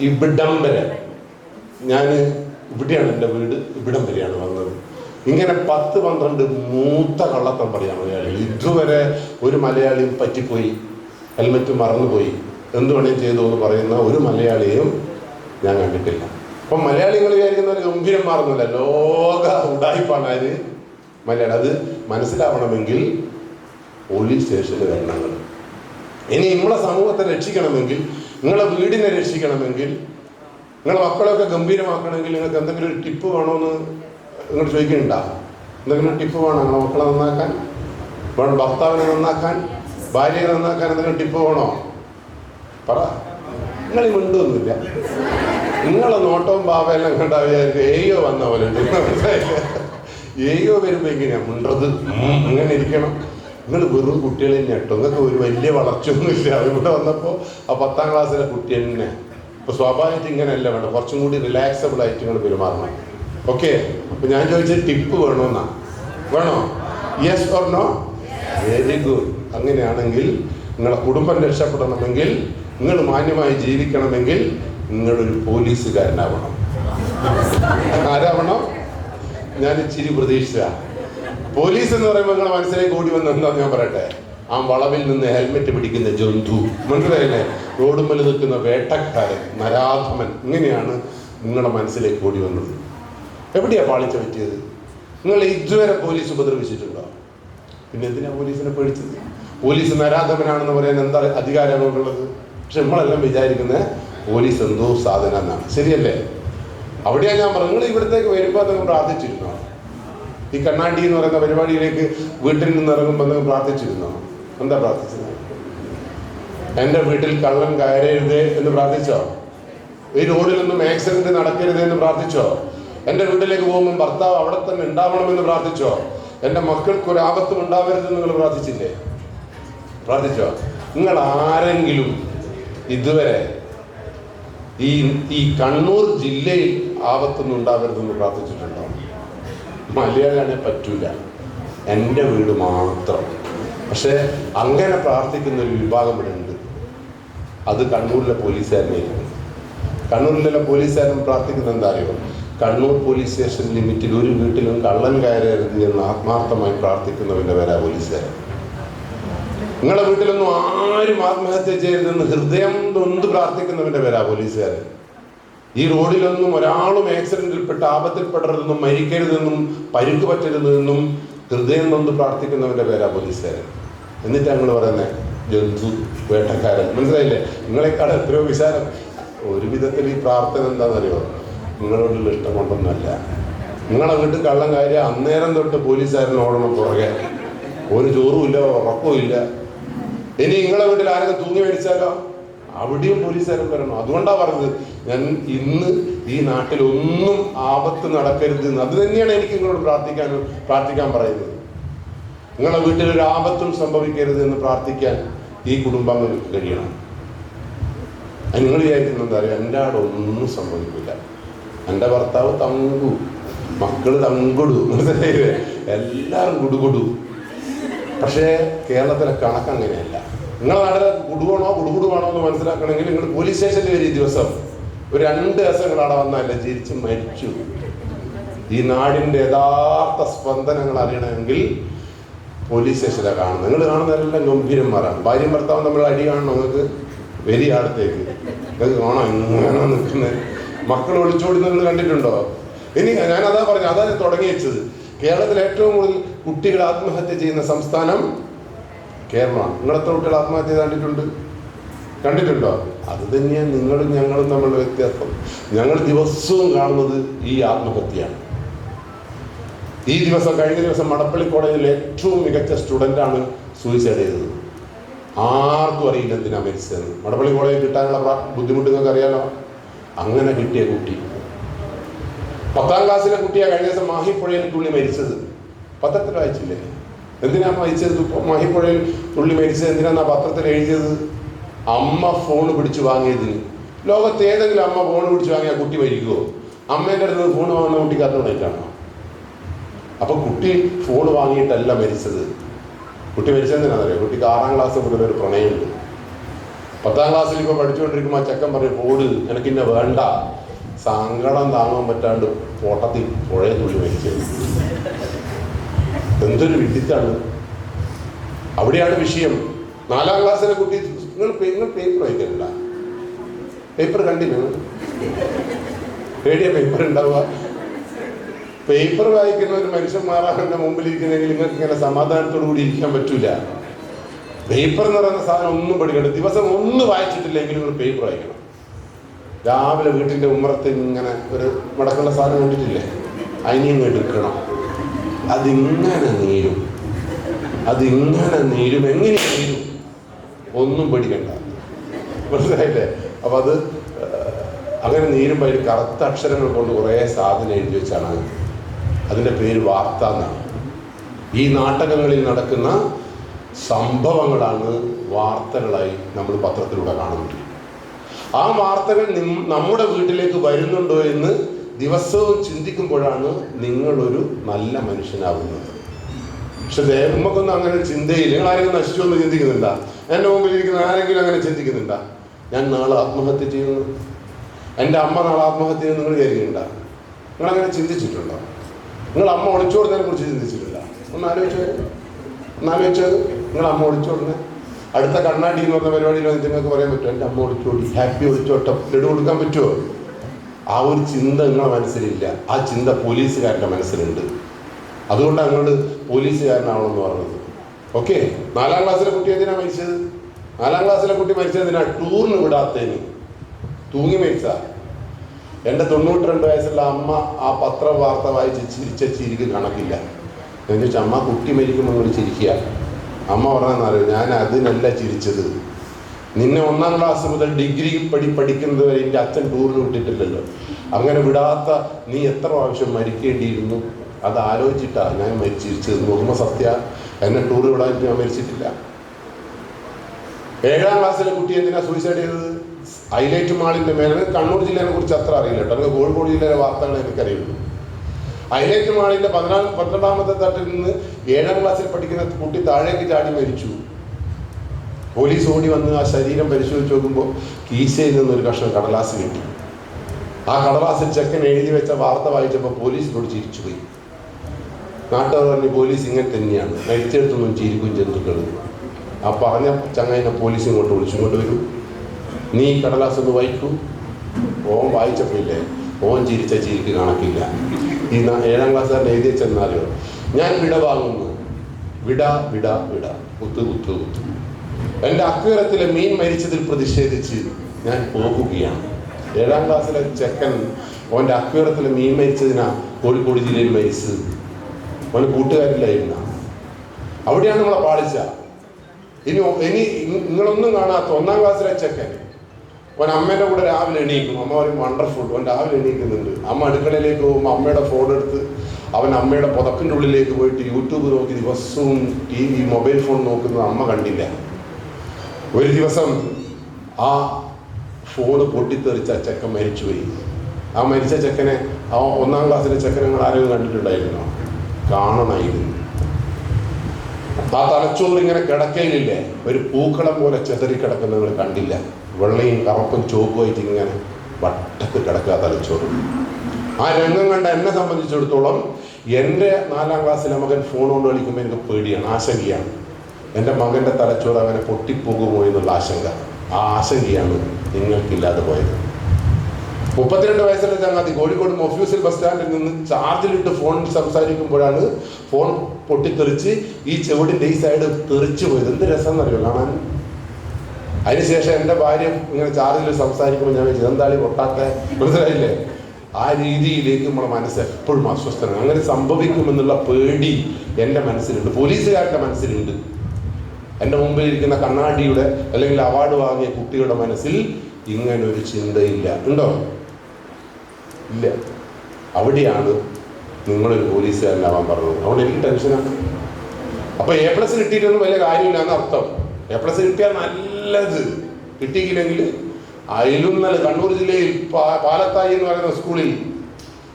ഇവിടം വരെ. ഞാൻ ഇവിടെയാണ് എന്റെ വീട് ഇവിടം വരെയാണ് വന്നത്. ഇങ്ങനെ പത്ത് പന്ത്രണ്ട് മൂത്ത കള്ളത്തം പറയാം മലയാളികൾ. ഇതുവരെ ഒരു മലയാളിയും പറ്റിപ്പോയി. ഹെൽമെറ്റ് മറന്നുപോയി. എന്ത് വേണേലും ചെയ്തു എന്ന് പറയുന്ന ഒരു മലയാളിയും ഞാൻ കണ്ടിട്ടില്ല. അപ്പം മലയാളികൾ വിചാരിക്കുന്ന ഒരു ഗംഭീരം മാറുന്നില്ല ലോക ഉടായിപ്പാണ് ആര്? മലയാളം. അത് മനസ്സിലാവണമെങ്കിൽ പോലീസ് സ്റ്റേഷനിൽ വരണം ഇനി നമ്മളെ സമൂഹത്തെ രക്ഷിക്കണമെങ്കിൽ നിങ്ങളെ വീടിനെ രക്ഷിക്കണമെങ്കിൽ നിങ്ങളെ മക്കളെയൊക്കെ ഗംഭീരമാക്കണമെങ്കിൽ നിങ്ങൾക്ക് എന്തെങ്കിലും ഒരു ടിപ്പ് വേണമെന്ന് നിങ്ങൾ ചോദിക്കുന്നുണ്ടോ എന്തെങ്കിലും ടിപ്പ് വേണോ? നിങ്ങളെ മക്കളെ നന്നാക്കാൻ? വേണം ഭർത്താവിനെ നന്നാക്കാൻ? ഭാര്യയെ നന്നാക്കാൻ എന്തെങ്കിലും ടിപ്പ് വേണോ? പറ. നിങ്ങൾ മിണ്ടൊന്നുമില്ല നിങ്ങളെ നോട്ടവും ഭാവയെല്ലാം കണ്ട വിചാരിക്കും ഏയോ വന്ന പോലെ. ഏയോ വരുമ്പോ എങ്ങനെയാ മിണ്ടത്. അങ്ങനെ ഇരിക്കണം. നിങ്ങൾ വെറും കുട്ടികൾ തന്നെ കേട്ടോ. നിങ്ങൾക്ക് ഒരു വലിയ വളർച്ചയൊന്നുമില്ല ഇവിടെ വന്നപ്പോൾ ആ പത്താം ക്ലാസ്സിലെ കുട്ടി തന്നെ. അപ്പൊ സ്വാഭാവികമായിട്ട് ഇങ്ങനെയല്ല വേണം കുറച്ചും കൂടി റിലാക്സബിൾ ആയിട്ട് നിങ്ങൾ പെരുമാറണം. ഓക്കെ അപ്പൊ ഞാൻ ചോദിച്ച ടിപ്പ് വേണമെന്നാ വേണോ? Yes or no very good അങ്ങനെയാണെങ്കിൽ നിങ്ങളെ കുടുംബം രക്ഷപ്പെടണമെങ്കിൽ നിങ്ങൾ മാന്യമായി ജീവിക്കണമെങ്കിൽ നിങ്ങളൊരു പോലീസുകാരനാവണം. ആരാവണം? ഞാൻ ഇച്ചിരി പ്രതീക്ഷിച്ച പോലീസ് എന്ന് പറയുമ്പോൾ നിങ്ങളെ മനസ്സിലേക്ക് ഓടി വന്ന് എന്താ ഞാൻ പറയട്ടെ? ആ വളവിൽ നിന്ന് ഹെൽമെറ്റ് പിടിക്കുന്ന ജന്തു. മനസ്സിലായില്ലേ? റോഡുമ്മൽ നിൽക്കുന്ന വേട്ടക്കാരൻ നരാധമൻ ഇങ്ങനെയാണ് നിങ്ങളുടെ മനസ്സിലേക്ക് ഓടി വന്നത്. എവിടെയാ പാളിച്ച പറ്റിയത്? നിങ്ങൾ ഇതുവരെ പോലീസ് ഉപദ്രവിച്ചിട്ടുണ്ടോ? പിന്നെ എന്തിനാ പോലീസിനെ പേടിച്ചത്? പോലീസ് നരാധമനാണെന്ന് പറയാൻ എന്താ അധികാരമാണ് ഉള്ളത്? പക്ഷെ നമ്മളെല്ലാം വിചാരിക്കുന്നത് പോലീസ് എന്തോ സാധനം എന്നാണ്. ശരിയല്ലേ? അവിടെയാണ് ഞാൻ പറഞ്ഞത്. നിങ്ങൾ ഇവിടത്തേക്ക് വരുമ്പോൾ നിങ്ങൾ പ്രാർത്ഥിച്ചിരുന്നോ? ഈ കണ്ണാടി എന്ന് പറയുന്ന പരിപാടിയിലേക്ക് വീട്ടിൽ നിന്ന് ഇറങ്ങുമ്പോൾ നിങ്ങൾ പ്രാർത്ഥിച്ചിരുന്നോ? എന്താ പ്രാർത്ഥിച്ചത്? എന്റെ വീട്ടിൽ കള്ളൻ കയറരുത് എന്ന് പ്രാർത്ഥിച്ചോ? ഈ റോഡിലൊന്നും ആക്സിഡന്റ് നടക്കരുത് എന്ന് പ്രാർത്ഥിച്ചോ? എന്റെ വീട്ടിലേക്ക് പോകുമ്പോൾ ഭർത്താവ് അവിടെ തന്നെ ഉണ്ടാവണമെന്ന് പ്രാർത്ഥിച്ചോ? എന്റെ മക്കൾക്ക് ഒരു ആപത്തും ഉണ്ടാവരുതെന്ന് നിങ്ങൾ പ്രാർത്ഥിച്ചില്ലേ? പ്രാർത്ഥിച്ചോ? നിങ്ങൾ ആരെങ്കിലും ഇതുവരെ ഈ ഈ കണ്ണൂർ ജില്ലയിൽ ആപത്തൊന്നും ഉണ്ടാവരുതെന്ന് പ്രാർത്ഥിച്ചിട്ടുണ്ടോ? മലയാളിയാണെ പറ്റൂല. എന്റെ വീട് മാത്രം. പക്ഷേ അങ്ങനെ പ്രാർത്ഥിക്കുന്ന ഒരു വിഭാഗം ഇവിടെ ഉണ്ട്. അത് കണ്ണൂരിലെ പോലീസുകാരനായിരിക്കും. കണ്ണൂരിലെ പോലീസുകാരൻ പ്രാർത്ഥിക്കുന്നത് എന്താ അറിയോ കണ്ണൂർ പോലീസ് സ്റ്റേഷൻ ലിമിറ്റിൽ ഒരു വീട്ടിലും കള്ളൻ കയറരുത് എന്ന് ആത്മാർത്ഥമായി പ്രാർത്ഥിക്കുന്നവന്റെ പേരാ പോലീസുകാരൻ. നിങ്ങളുടെ വീട്ടിലൊന്നും ആരും ആത്മഹത്യ ചെയ്യരുതെന്ന് ഹൃദയം ഒന്ന് പ്രാർത്ഥിക്കുന്നവന്റെ പേരാ പോലീസുകാരൻ. ഈ റോഡിലൊന്നും ഒരാളും ആക്സിഡന്റിൽപ്പെട്ട് ആപത്തിൽപ്പെടരുതെന്നും മരിക്കരുതെന്നും പരിക്ക് പറ്റരുതെന്നും ഹൃദയം നൊന്ന് പ്രാർത്ഥിക്കുന്നവന്റെ പേരാ പോലീസുകാരൻ എന്നിട്ട് ഞങ്ങൾ പറയുന്നത് ജന്തു വേട്ടക്കാരൻ. മനസ്സിലായില്ലേ? നിങ്ങളെക്കാൾ എത്രയോ വിശാലം. ഒരു വിധത്തിൽ ഈ പ്രാർത്ഥന എന്താണെന്നറിയോ? നിങ്ങളോടുള്ള ഇഷ്ടം കൊണ്ടൊന്നുമല്ല. നിങ്ങളെ കള്ളം കാര്യം അന്നേരം തൊട്ട് പോലീസുകാരൻ ഓടണം പുറകെ. ഒരു ചോറും ഇല്ല ഉറപ്പും ഇല്ല. ഇനി നിങ്ങളെ വീട്ടിൽ ആരെങ്കിലും തൂങ്ങി മേടിച്ചാലോ? അവിടെയും പോലീസുകാരൻ വരണം. അതുകൊണ്ടാണ് പറഞ്ഞത് ഞാൻ ഇന്ന് ഈ നാട്ടിൽ ഒന്നും ആപത്ത് നടക്കരുത് എന്ന് അത് തന്നെയാണ് എനിക്ക് നിങ്ങളോട് പ്രാർത്ഥിക്കാൻ പ്രാർത്ഥിക്കാൻ പറയുന്നത്. നിങ്ങളുടെ വീട്ടിൽ ഒരു ആപത്തും സംഭവിക്കരുത് എന്ന് പ്രാർത്ഥിക്കാൻ ഈ കുടുംബാംഗങ്ങൾക്ക് കഴിയണം. നിങ്ങൾ വിചാരിക്കുന്നത് എന്താ പറയുക എന്റെ അവിടെ ഒന്നും സംഭവിക്കില്ല എന്റെ ഭർത്താവ് തങ്കു മക്കൾ തങ്കുടു. എല്ലാവരും കുടുകുടു. പക്ഷേ കേരളത്തിലെ കണക്ക് അങ്ങനെയല്ല നിങ്ങളെ നാട്ടിലെ കുടുവാണോ കുടുകുടുവാണോ എന്ന് മനസ്സിലാക്കണമെങ്കിൽ നിങ്ങൾ പോലീസ് സ്റ്റേഷനിൽ വരും ദിവസം ഒരു രണ്ട് ദിവസം നിങ്ങൾ അവിടെ വന്നല്ല ജീവിച്ച് മരിച്ചു. ഈ നാടിന്റെ യഥാർത്ഥ സ്പന്ദനങ്ങൾ അറിയണമെങ്കിൽ പോലീസ് സ്റ്റേഷനിലാണ് കാണുന്നത്. നിങ്ങൾ കാണുന്നതെല്ലാം ഗംഭീരന്മാരാണ്. ഭാര്യയും ഭർത്താവും തമ്മിൽ അടി കാണണം നിങ്ങൾക്ക്. വരി അടുത്തേക്ക് നിങ്ങൾക്ക് കാണാം ഇങ്ങനെ നിൽക്കുന്നത്. മക്കൾ ഒളിച്ചോടുന്നത് നിങ്ങൾ കണ്ടിട്ടുണ്ടോ? ഇനി ഞാൻ അതാ പറഞ്ഞു അതാ തുടങ്ങി വെച്ചത്. കേരളത്തിൽ ഏറ്റവും കൂടുതൽ കുട്ടികൾ ആത്മഹത്യ ചെയ്യുന്ന സംസ്ഥാനം കേരളമാണ് നിങ്ങൾ എത്ര കുട്ടികൾ ആത്മഹത്യ കണ്ടിട്ടുണ്ട് കണ്ടിട്ടുണ്ടോ? അത് തന്നെയാണ് നിങ്ങളും ഞങ്ങളും തമ്മിലുള്ള വ്യത്യാസം. ഞങ്ങൾ ദിവസവും കാണുന്നത് ഈ ആത്മഹത്യയാണ്. ഈ ദിവസം കഴിഞ്ഞ ദിവസം മടപ്പള്ളി കോളേജിൽ ഏറ്റവും മികച്ച സ്റ്റുഡന്റ് ആണ് സൂയിസൈഡ് ചെയ്തത്. ആർക്കും അറിയില്ല എന്തിനാ മരിച്ചതെന്ന്. മടപ്പള്ളി കോളേജിൽ കിട്ടാനുള്ള ബുദ്ധിമുട്ട് നിങ്ങൾക്ക് അറിയാലോ? അങ്ങനെ കിട്ടിയ കുട്ടി. പത്താം ക്ലാസ്സിലെ കുട്ടിയാണ് കഴിഞ്ഞ ദിവസം മാഹിപ്പുഴയിൽ തുള്ളി മരിച്ചത്. പത്രത്തിൽ വായിച്ചില്ലേ? എന്തിനാ മരിച്ചത്? മഹിപ്പുഴയിൽ തുള്ളി മരിച്ചത് എന്തിനാ പത്രത്തിൽ എഴുതിയത്? അമ്മ ഫോൺ പിടിച്ചു വാങ്ങിയതിന്. ലോകത്ത് ഏതെങ്കിലും അമ്മ ഫോൺ പിടിച്ചു വാങ്ങിയാൽ കുട്ടി മരിക്കുമോ അമ്മേന്റെ അടുത്ത് ഫോൺ വാങ്ങുന്ന കുട്ടി അറിഞ്ഞുകൊണ്ടിട്ടാണോ അപ്പൊ കുട്ടി ഫോൺ വാങ്ങിയിട്ടല്ല മരിച്ചത്. കുട്ടി മരിച്ചെന്തിനാണെന്നറിയാം കുട്ടിക്ക് ആറാം ക്ലാസ് മുതൽ ഒരു പ്രണയമുണ്ട്. പത്താം ക്ലാസ്സിൽ ഇപ്പൊ പഠിച്ചുകൊണ്ടിരിക്കുമ്പോൾ ആ ചെക്കൻ പറയും പോട് എനിക്കിന്നെ വേണ്ട. സങ്കടം താങ്ങാൻ പറ്റാണ്ട് പോട്ടത്തിൽ പുഴയെ തുള്ളി മരിച്ചത്. എന്തൊരു വിഡിത്താണ് അവിടെയാണ് വിഷയം. നാലാം ക്ലാസ്സിലെ കുട്ടി നിങ്ങൾ നിങ്ങൾ പേപ്പർ വായിക്കണ്ട. പേപ്പർ കണ്ടില്ല പേടിയ പേപ്പർ ഉണ്ടാവുക. പേപ്പർ വായിക്കുന്ന ഒരു മനുഷ്യന്മാരാണ് മുമ്പിൽ ഇരിക്കുന്നെങ്കിൽ നിങ്ങൾക്ക് ഇങ്ങനെ സമാധാനത്തോടു കൂടി ഇരിക്കാൻ പറ്റൂല. പേപ്പർ എന്ന് പറയുന്ന സാധനം ഒന്നും പഠിക്കണ്ട. ദിവസം ഒന്ന് വായിച്ചിട്ടില്ലെങ്കിൽ നിങ്ങൾ പേപ്പർ വായിക്കണം. രാവിലെ വീട്ടിന്റെ ഉമ്മറത്ത് ഇങ്ങനെ ഒരു മടക്കുള്ള സാധനം കൊണ്ടിട്ടില്ലേ? അതിനെയും എടുക്കണം. അതിങ്ങനെ നീരും. അതിങ്ങനെ നീരും. എങ്ങനെ നീരും? ഒന്നും പേടിക്കണ്ട. മനസ്സിലായില്ലേ? അപ്പൊ അത് അങ്ങനെ നീരുമ്പോൾ അതിൽ കറുത്ത അക്ഷരങ്ങൾ കൊണ്ട് കുറേ സാധനം എഴുതി വെച്ചാണ് അതിന്റെ പേര് വാർത്ത എന്നാണ്. ഈ നാടകങ്ങളിൽ നടക്കുന്ന സംഭവങ്ങളാണ് വാർത്തകളായി നമ്മൾ പത്രത്തിലൂടെ കാണുന്നത്. ആ വാർത്തകൾ നമ്മുടെ വീട്ടിലേക്ക് വരുന്നുണ്ടോ എന്ന് ദിവസവും ചിന്തിക്കുമ്പോഴാണ് നിങ്ങളൊരു നല്ല മനുഷ്യനാകുന്നത് പക്ഷെ ദേവമ്മക്കൊന്നും അങ്ങനെ ചിന്തയില്ല. നിങ്ങൾ ആരെങ്കിലും നശിച്ചു എന്ന് ചിന്തിക്കുന്നുണ്ട? എന്റെ മുമ്പിൽ ഇരിക്കുന്ന ആരെങ്കിലും അങ്ങനെ ചിന്തിക്കുന്നുണ്ട? ഞാൻ നാളെ ആത്മഹത്യ ചെയ്യുന്നു. എന്റെ അമ്മ നാളെ ആത്മഹത്യ ചെയ്യുന്നു നിങ്ങൾ വിചാരിക്കുന്നുണ്ട? നിങ്ങൾ അങ്ങനെ ചിന്തിച്ചിട്ടുണ്ടോ? നിങ്ങൾ അമ്മ ഒളിച്ചു കൊടുത്തതിനെ കുറിച്ച് ചിന്തിച്ചിട്ടില്ല ഒന്ന് ആലോചിച്ചു. ഒന്ന് ആലോചിച്ചത് നിങ്ങൾ അമ്മ ഒളിച്ചു കൊടുക്കുന്നത് അടുത്ത കണ്ണാടി എന്ന് പറഞ്ഞ പരിപാടിയിൽ നിങ്ങൾക്ക് പറയാൻ പറ്റുമോ? എന്റെ അമ്മ ഒളിച്ചോടി ഹാപ്പി ഒളിച്ചോട്ടം. ലഡു കൊടുക്കാൻ പറ്റുമോ? ആ ഒരു ചിന്ത നിങ്ങളെ മനസ്സിലില്ല. ആ ചിന്ത പോലീസുകാരന്റെ മനസ്സിലുണ്ട്. അതുകൊണ്ടാണ് നിങ്ങൾ പോലീസുകാരനാണെന്ന് പറഞ്ഞത്. ഓക്കെ? നാലാം ക്ലാസ്സിലെ കുട്ടി എന്തിനാണ് മരിച്ചത്? നാലാം ക്ലാസ്സിലെ കുട്ടി മരിച്ചത് എന്തിനാ? ടൂറിന് വിടാത്തതിന്. തൂങ്ങി മരിച്ച എന്റെ തൊണ്ണൂറ്റി രണ്ട് വയസ്സുള്ള അമ്മ ആ പത്ര വാർത്ത വായിച്ച് ചിരിച്ച ചിരിക്ക് കണക്കില്ല. എന്ന് അമ്മ കുട്ടി മരിക്കുമ്പോൾ നിങ്ങൾ ചിരിക്കുക. അമ്മ പറഞ്ഞാൽ ഞാൻ അതിനല്ല ചിരിച്ചത്. നിന്നെ ഒന്നാം ക്ലാസ് മുതൽ ഡിഗ്രി പടി പഠിക്കുന്നത് വരെ എന്റെ അച്ഛൻ ടൂറിന് വിട്ടിട്ടില്ലല്ലോ. അങ്ങനെ വിടാത്ത നീ എത്ര പ്രാവശ്യം മരിക്കേണ്ടിയിരുന്നു? അത് ആലോചിച്ചിട്ടാ ഞാൻ മരിച്ചിരിച്ചത്. നോക്കുമ്പോൾ സത്യ. എന്നെ ടൂർ വിടാൻ ഞാൻ മരിച്ചിട്ടില്ല. ഏഴാം ക്ലാസ്സിലെ കുട്ടി എന്തിനാ സൂയിസൈഡ് ചെയ്തത്? ഹൈലൈറ്റ് മാളിന്റെ മേലെ. കണ്ണൂർ ജില്ലയെ കുറിച്ച് അത്ര അറിയില്ല കേട്ടോ. കോഴിക്കോട് ജില്ലയിലെ വാർത്തകൾ എനിക്കറിയുള്ളൂ. ഹൈലൈറ്റ് മാളിന്റെ പതിനാല് പന്ത്രണ്ടാമത്തെ തട്ടിൽ നിന്ന് ഏഴാം ക്ലാസ്സിൽ പഠിക്കുന്ന കുട്ടി താഴേക്ക് ചാടി മരിച്ചു. പോലീസ് ഓടി വന്ന് ആ ശരീരം പരിശോധിച്ച് നോക്കുമ്പോൾ കീശയിൽ നിന്നൊരു കഷ്ണം കടലാസ് കിട്ടി. ആ കടലാസിൽ ചെക്കൻ എഴുതി വെച്ച വാർത്ത വായിച്ചപ്പോൾ പോലീസിനോട് ചിരിച്ചുപോയി നാട്ടുകാർ പറഞ്ഞു പോലീസ് ഇങ്ങനെ തന്നെയാണ്. മരിച്ചെടുത്തൊന്നും ചിരിക്കും ജന്തുക്കൾ ആ പറഞ്ഞ ചങ്ങായിനെ പോലീസ് ഇങ്ങോട്ട് വിളിച്ചു. കൊണ്ട് വരൂ. നീ കടലാസ് ഒന്ന് വായിക്കൂ. ഓൻ വായിച്ചപ്പോയില്ലേ ഓൻ ചിരിച്ച ചിരിക്ക് കണക്കില്ല. ഈ ഏഴാം ക്ലാസ്സുകാരൻ എഴുതി വെച്ചെന്നാലോ ഞാൻ വിട വാങ്ങുന്നു വിട വിട വിട. കുത്ത് കുത്ത് കുത്ത്. എന്റെ അക്വേറത്തിലെ മീൻ മരിച്ചതിൽ പ്രതിഷേധിച്ച് ഞാൻ പോകുകയാണ്. ഏഴാം ക്ലാസ്സിലെ ചെക്കൻ ഓന്റെ അക്വേറത്തിലെ മീൻ മരിച്ചതിനാ കോഴിക്കോട് ജില്ലയിൽ മരിച്ചത്. ഓന് കൂട്ടുകാരില്ലായിരുന്ന. അവിടെയാണ് നമ്മളെ പാളിച്ച. ഇനി ഇനി നിങ്ങളൊന്നും കാണാത്ത ഒന്നാം ക്ലാസ്സിലെ ചെക്കൻ. ഓൻ അമ്മേന്റെ കൂടെ രാവിലെ എണീക്കും അമ്മ പറയും വണ്ടർഫുൾ ഓൻ രാവിലെ എണീക്കുന്നുണ്ട്. അമ്മ അടുക്കളയിലേക്ക് പോകുമ്പോൾ അമ്മയുടെ ഫോൺ എടുത്ത് അവൻ അമ്മയുടെ പുതപ്പിന്റെ ഉള്ളിലേക്ക് പോയിട്ട് യൂട്യൂബ് നോക്കി ദിവസവും ടി വി മൊബൈൽ ഫോൺ നോക്കുന്നത് അമ്മ കണ്ടില്ല. ഒരു ദിവസം ആ ഫോണ് പൊട്ടിത്തെറിച്ച ചെക്കൻ മരിച്ചുപോയി. ആ മരിച്ച ചെക്കനെ ആ ഒന്നാം ക്ലാസ്സിലെ ചെക്കനങ്ങൾ ആരോ ആരെങ്കിലും കണ്ടിട്ടുണ്ടായിരുന്നോ? കാണണമായിരുന്നു. ആ തലച്ചോറ് ഇങ്ങനെ കിടക്കയിലില്ലേ? ഒരു പൂക്കളം പോലെ ചെതറി കിടക്കുന്ന നിങ്ങൾ കണ്ടില്ല. വെള്ളയും കറുപ്പും ചുവപ്പുമായിട്ട് ഇങ്ങനെ വട്ടത്ത് കിടക്കുക തലച്ചോറ്. ആ രംഗം കണ്ട എന്നെ സംബന്ധിച്ചിടത്തോളം എന്റെ നാലാം ക്ലാസ്സിലെ മകൻ ഫോൺ കൊണ്ട് കളിക്കുമ്പോൾ എനിക്ക് പേടിയാണ് ആശങ്കയാണ്. എന്റെ മകന്റെ തലച്ചോറ് അങ്ങനെ പൊട്ടിപ്പോകുമോ എന്നുള്ള ആശങ്ക. ആ ആശങ്കയാണ് നിങ്ങൾക്കില്ലാതെ പോയത്. മുപ്പത്തിരണ്ട് വയസ്സുള്ള ചങ്ങാതി കോഴിക്കോട് മൊഫ്യൂസിൽ ബസ് സ്റ്റാൻഡിൽ നിന്ന് ചാർജിലിട്ട് ഫോൺ സംസാരിക്കുമ്പോഴാണ് ഫോൺ പൊട്ടിത്തെറിച്ച് ഈ ചെവിടിന്റെ ഈ സൈഡ് തെറിച്ചു പോയത്. എന്ത് രസം എന്നറിയോ കാണാൻ അതിനുശേഷം എന്റെ ഭാര്യ ഇങ്ങനെ ചാർജിൽ സംസാരിക്കുമ്പോൾ ഞാൻ ചെന്താളി പൊട്ടാത്ത? മനസ്സിലായില്ലേ? ആ രീതിയിലേക്ക് നമ്മുടെ മനസ്സ് എപ്പോഴും അസ്വസ്ഥനാണ്. അങ്ങനെ സംഭവിക്കുമെന്നുള്ള പേടി എന്റെ മനസ്സിലുണ്ട്. പോലീസുകാരുടെ മനസ്സിലുണ്ട്. എന്റെ മുമ്പിൽ ഇരിക്കുന്ന കണ്ണാടിയുടെ അല്ലെങ്കിൽ അവാർഡ് വാങ്ങിയ കുട്ടിയുടെ മനസ്സിൽ ഇങ്ങനെ ഒരു ചിന്തയില്ല. ഉണ്ടോ? ഇല്ല. അവിടെയാണ് നിങ്ങളൊരു പോലീസുകാരനാവാൻ പറഞ്ഞത്. അതുകൊണ്ട് എനിക്ക് ടെൻഷനാണ് അപ്പോൾ എ പ്ലസ് കിട്ടിയിട്ടൊന്നും വലിയ കാര്യമില്ല എന്ന് അർത്ഥം. എ പ്ലസ് കിട്ടിയാൽ നല്ലത്. കിട്ടിയില്ലെങ്കിൽ അതിലും നല്ല കണ്ണൂർ ജില്ലയിൽ പാലത്തായി എന്ന് പറയുന്ന സ്കൂളിൽ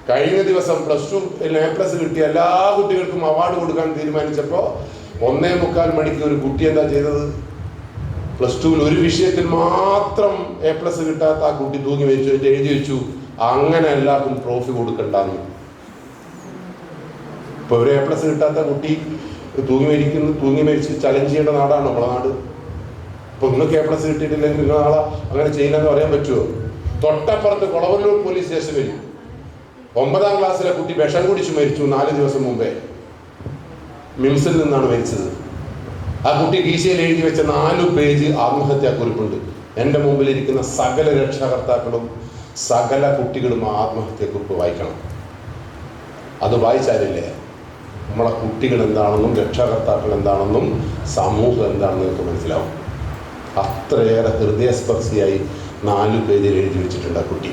കഴിഞ്ഞ ദിവസം പ്ലസ് ടു എ പ്ലസ് കിട്ടിയ എല്ലാ കുട്ടികൾക്കും അവാർഡ് കൊടുക്കാൻ തീരുമാനിച്ചപ്പോൾ ഒന്നേ മുക്കാൽ മണിക്ക് ഒരു കുട്ടി എന്താ ചെയ്തത്? പ്ലസ് ടുവിൽ ഒരു വിഷയത്തിൽ മാത്രം എ പ്ലസ് കിട്ടാത്ത ആ കുട്ടി തൂങ്ങി വെച്ചു എഴുതി വെച്ചു. അങ്ങനെ എല്ലാവർക്കും ട്രോഫി കൊടുക്കണ്ടെന്ന്. ഇപ്പൊ ഒരു എ പ്ലസ് കിട്ടാത്ത കുട്ടി തൂങ്ങി മരിക്കുന്നു തൂങ്ങി മരിച്ച് ചലഞ്ച് ചെയ്യേണ്ട നാടാണ് നമ്മളെ നാട്. ഇപ്പൊ നിങ്ങൾക്ക് എ പ്ലസ് കിട്ടിയിട്ടില്ലെങ്കിൽ നിങ്ങൾ നാളെ അങ്ങനെ ചെയ്യില്ലെന്ന് പറയാൻ പറ്റുമോ തൊട്ടപ്പുറത്ത് കൊളവല്ലൂർ പോലീസ് സ്റ്റേഷൻ വരും. ഒമ്പതാം ക്ലാസ്സിലെ കുട്ടി വിഷം കുടിച്ച് മരിച്ചു നാല് ദിവസം മുമ്പേ. മിംസിൽ നിന്നാണ് മരിച്ചത്. ആ കുട്ടി കീശയിൽ എഴുതി വെച്ച നാലു പേജ് ആത്മഹത്യാ കുറിപ്പുണ്ട്. എന്റെ മുമ്പിൽ ഇരിക്കുന്ന സകല രക്ഷാകർത്താക്കളും സകല കുട്ടികളും ആ ആത്മഹത്യാ കുറിപ്പ് വായിക്കണം. അത് വായിച്ചാലില്ലേ? നമ്മളെ കുട്ടികൾ എന്താണെന്നും രക്ഷാകർത്താക്കൾ എന്താണെന്നും സമൂഹം എന്താണെന്നും നിങ്ങൾക്ക് മനസ്സിലാവും. അത്രയേറെ ഹൃദയസ്പർശിയായി നാലു പേജിൽ എഴുതി വെച്ചിട്ടുണ്ട് ആ കുട്ടി.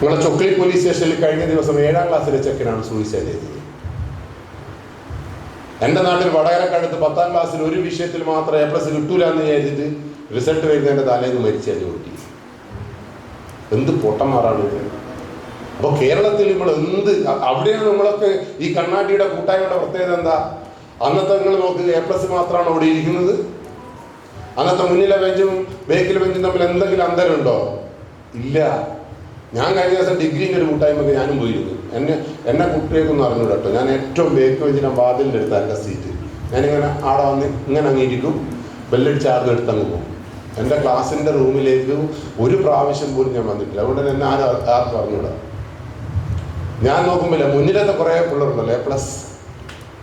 നിങ്ങളെ ചൊക്ലി പോലീസ് സ്റ്റേഷനിൽ കഴിഞ്ഞ ദിവസം ഏഴാം ക്ലാസ്സിലെ ചെക്കനാണ് സൂയിസൈഡ് ചെയ്തത്. എന്റെ നാട്ടിൽ വടകരക്കടുത്ത് പത്താം ക്ലാസ്സിൽ ഒരു വിഷയത്തിൽ മാത്രം എ പ്ലസ് കിട്ടൂല എന്ന് വിചാരിച്ചിട്ട് റിസൾട്ട് വരുന്നതിന്റെ തലേന്ന് മരിച്ചു അത് കുട്ടി എന്ത് പൊട്ടന്മാരാണ് ഇത് അപ്പോൾ കേരളത്തിൽ നമ്മൾ എന്ത് അവിടെയാണ് നമ്മളൊക്കെ ഈ കണ്ണാടിയുടെ കൂട്ടായ്മയുടെ പ്രത്യേകത എന്താ? അന്നത്തെ നിങ്ങൾ നോക്ക് എ പ്ലസ് മാത്രമാണ് അവിടെ ഇരിക്കുന്നത്? അന്നത്തെ മുന്നിലെ ബെഞ്ചും ബേക്കിലെ ബെഞ്ചും തമ്മിൽ എന്തെങ്കിലും അന്തരമുണ്ടോ? ഇല്ല. ഞാൻ കഴിഞ്ഞ ദിവസം ഡിഗ്രീന്റെ ഒരു കൂട്ടായ്മക്ക് ഞാനും പോയിരുന്നു. എന്നെ എന്നെ കുട്ടികൾക്കൊന്നും അറിഞ്ഞു കേട്ടോ ഞാൻ ഏറ്റവും ബേക്ക് ഞാൻ വാതിലിന്റെ അടുത്ത് എന്റെ സീറ്റ് ഞാനിങ്ങനെ ആടെ വന്ന് ഇങ്ങനെ അങ്ങിരിക്കും ബെല്ലടിച്ച് ചാർജ് എടുത്ത് അങ്ങ് പോകും. എന്റെ ക്ലാസ്സിന്റെ റൂമിലേക്ക് ഒരു പ്രാവശ്യം പോലും ഞാൻ വന്നിട്ടില്ല. അതുകൊണ്ട് തന്നെ എന്നെ ആരും ആർക്കും അറിഞ്ഞൂടാ. ഞാൻ നോക്കുമ്പോൾ മുന്നിലത്തെ കുറേ പിള്ളേരുണ്ടല്ലോ എ പ്ലസ്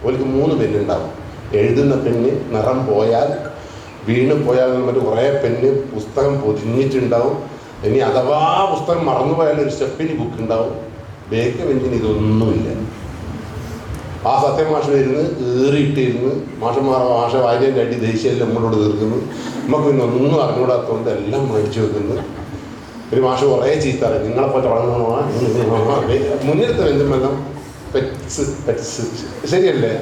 ഓർക്ക് മൂന്ന് പെണ്ണുണ്ടാവും എഴുതുന്ന പെണ്ണ് നിറം പോയാൽ വീണ് പോയാൽ മറ്റു കുറേ പെണ്ണ് പുസ്തകം പൊതിഞ്ഞിട്ടുണ്ടാവും. ഇനി അഥവാ പുസ്തകം മറന്നുപോയാൽ ഒരു സ്റ്റെപ്പിന് ബുക്ക് ഉണ്ടാവും ബേക്ക് ബെഞ്ചിന് ഇതൊന്നുമില്ല ആ സത്യം മാഷ് ഇരുന്ന് ഏറിയിട്ടിരുന്ന് മാഷന്മാർ മാഷ വാര്യന്റെ അടി ദേശീയം നമ്മളോട് തീർക്കുന്നു നമുക്ക് പിന്നെ ഒന്നും അറിഞ്ഞുകൂടാത്തതുകൊണ്ട് എല്ലാം മേടിച്ചു വെക്കുന്നു ഒരു മാഷ കുറേ ചീത്ത നിങ്ങളെപ്പോൾ തുടങ്ങണമാ മുന്നിലത്തെ വെള്ളം പെറ്റ്സ് പെറ്റ്സ് ശരിയല്ലേ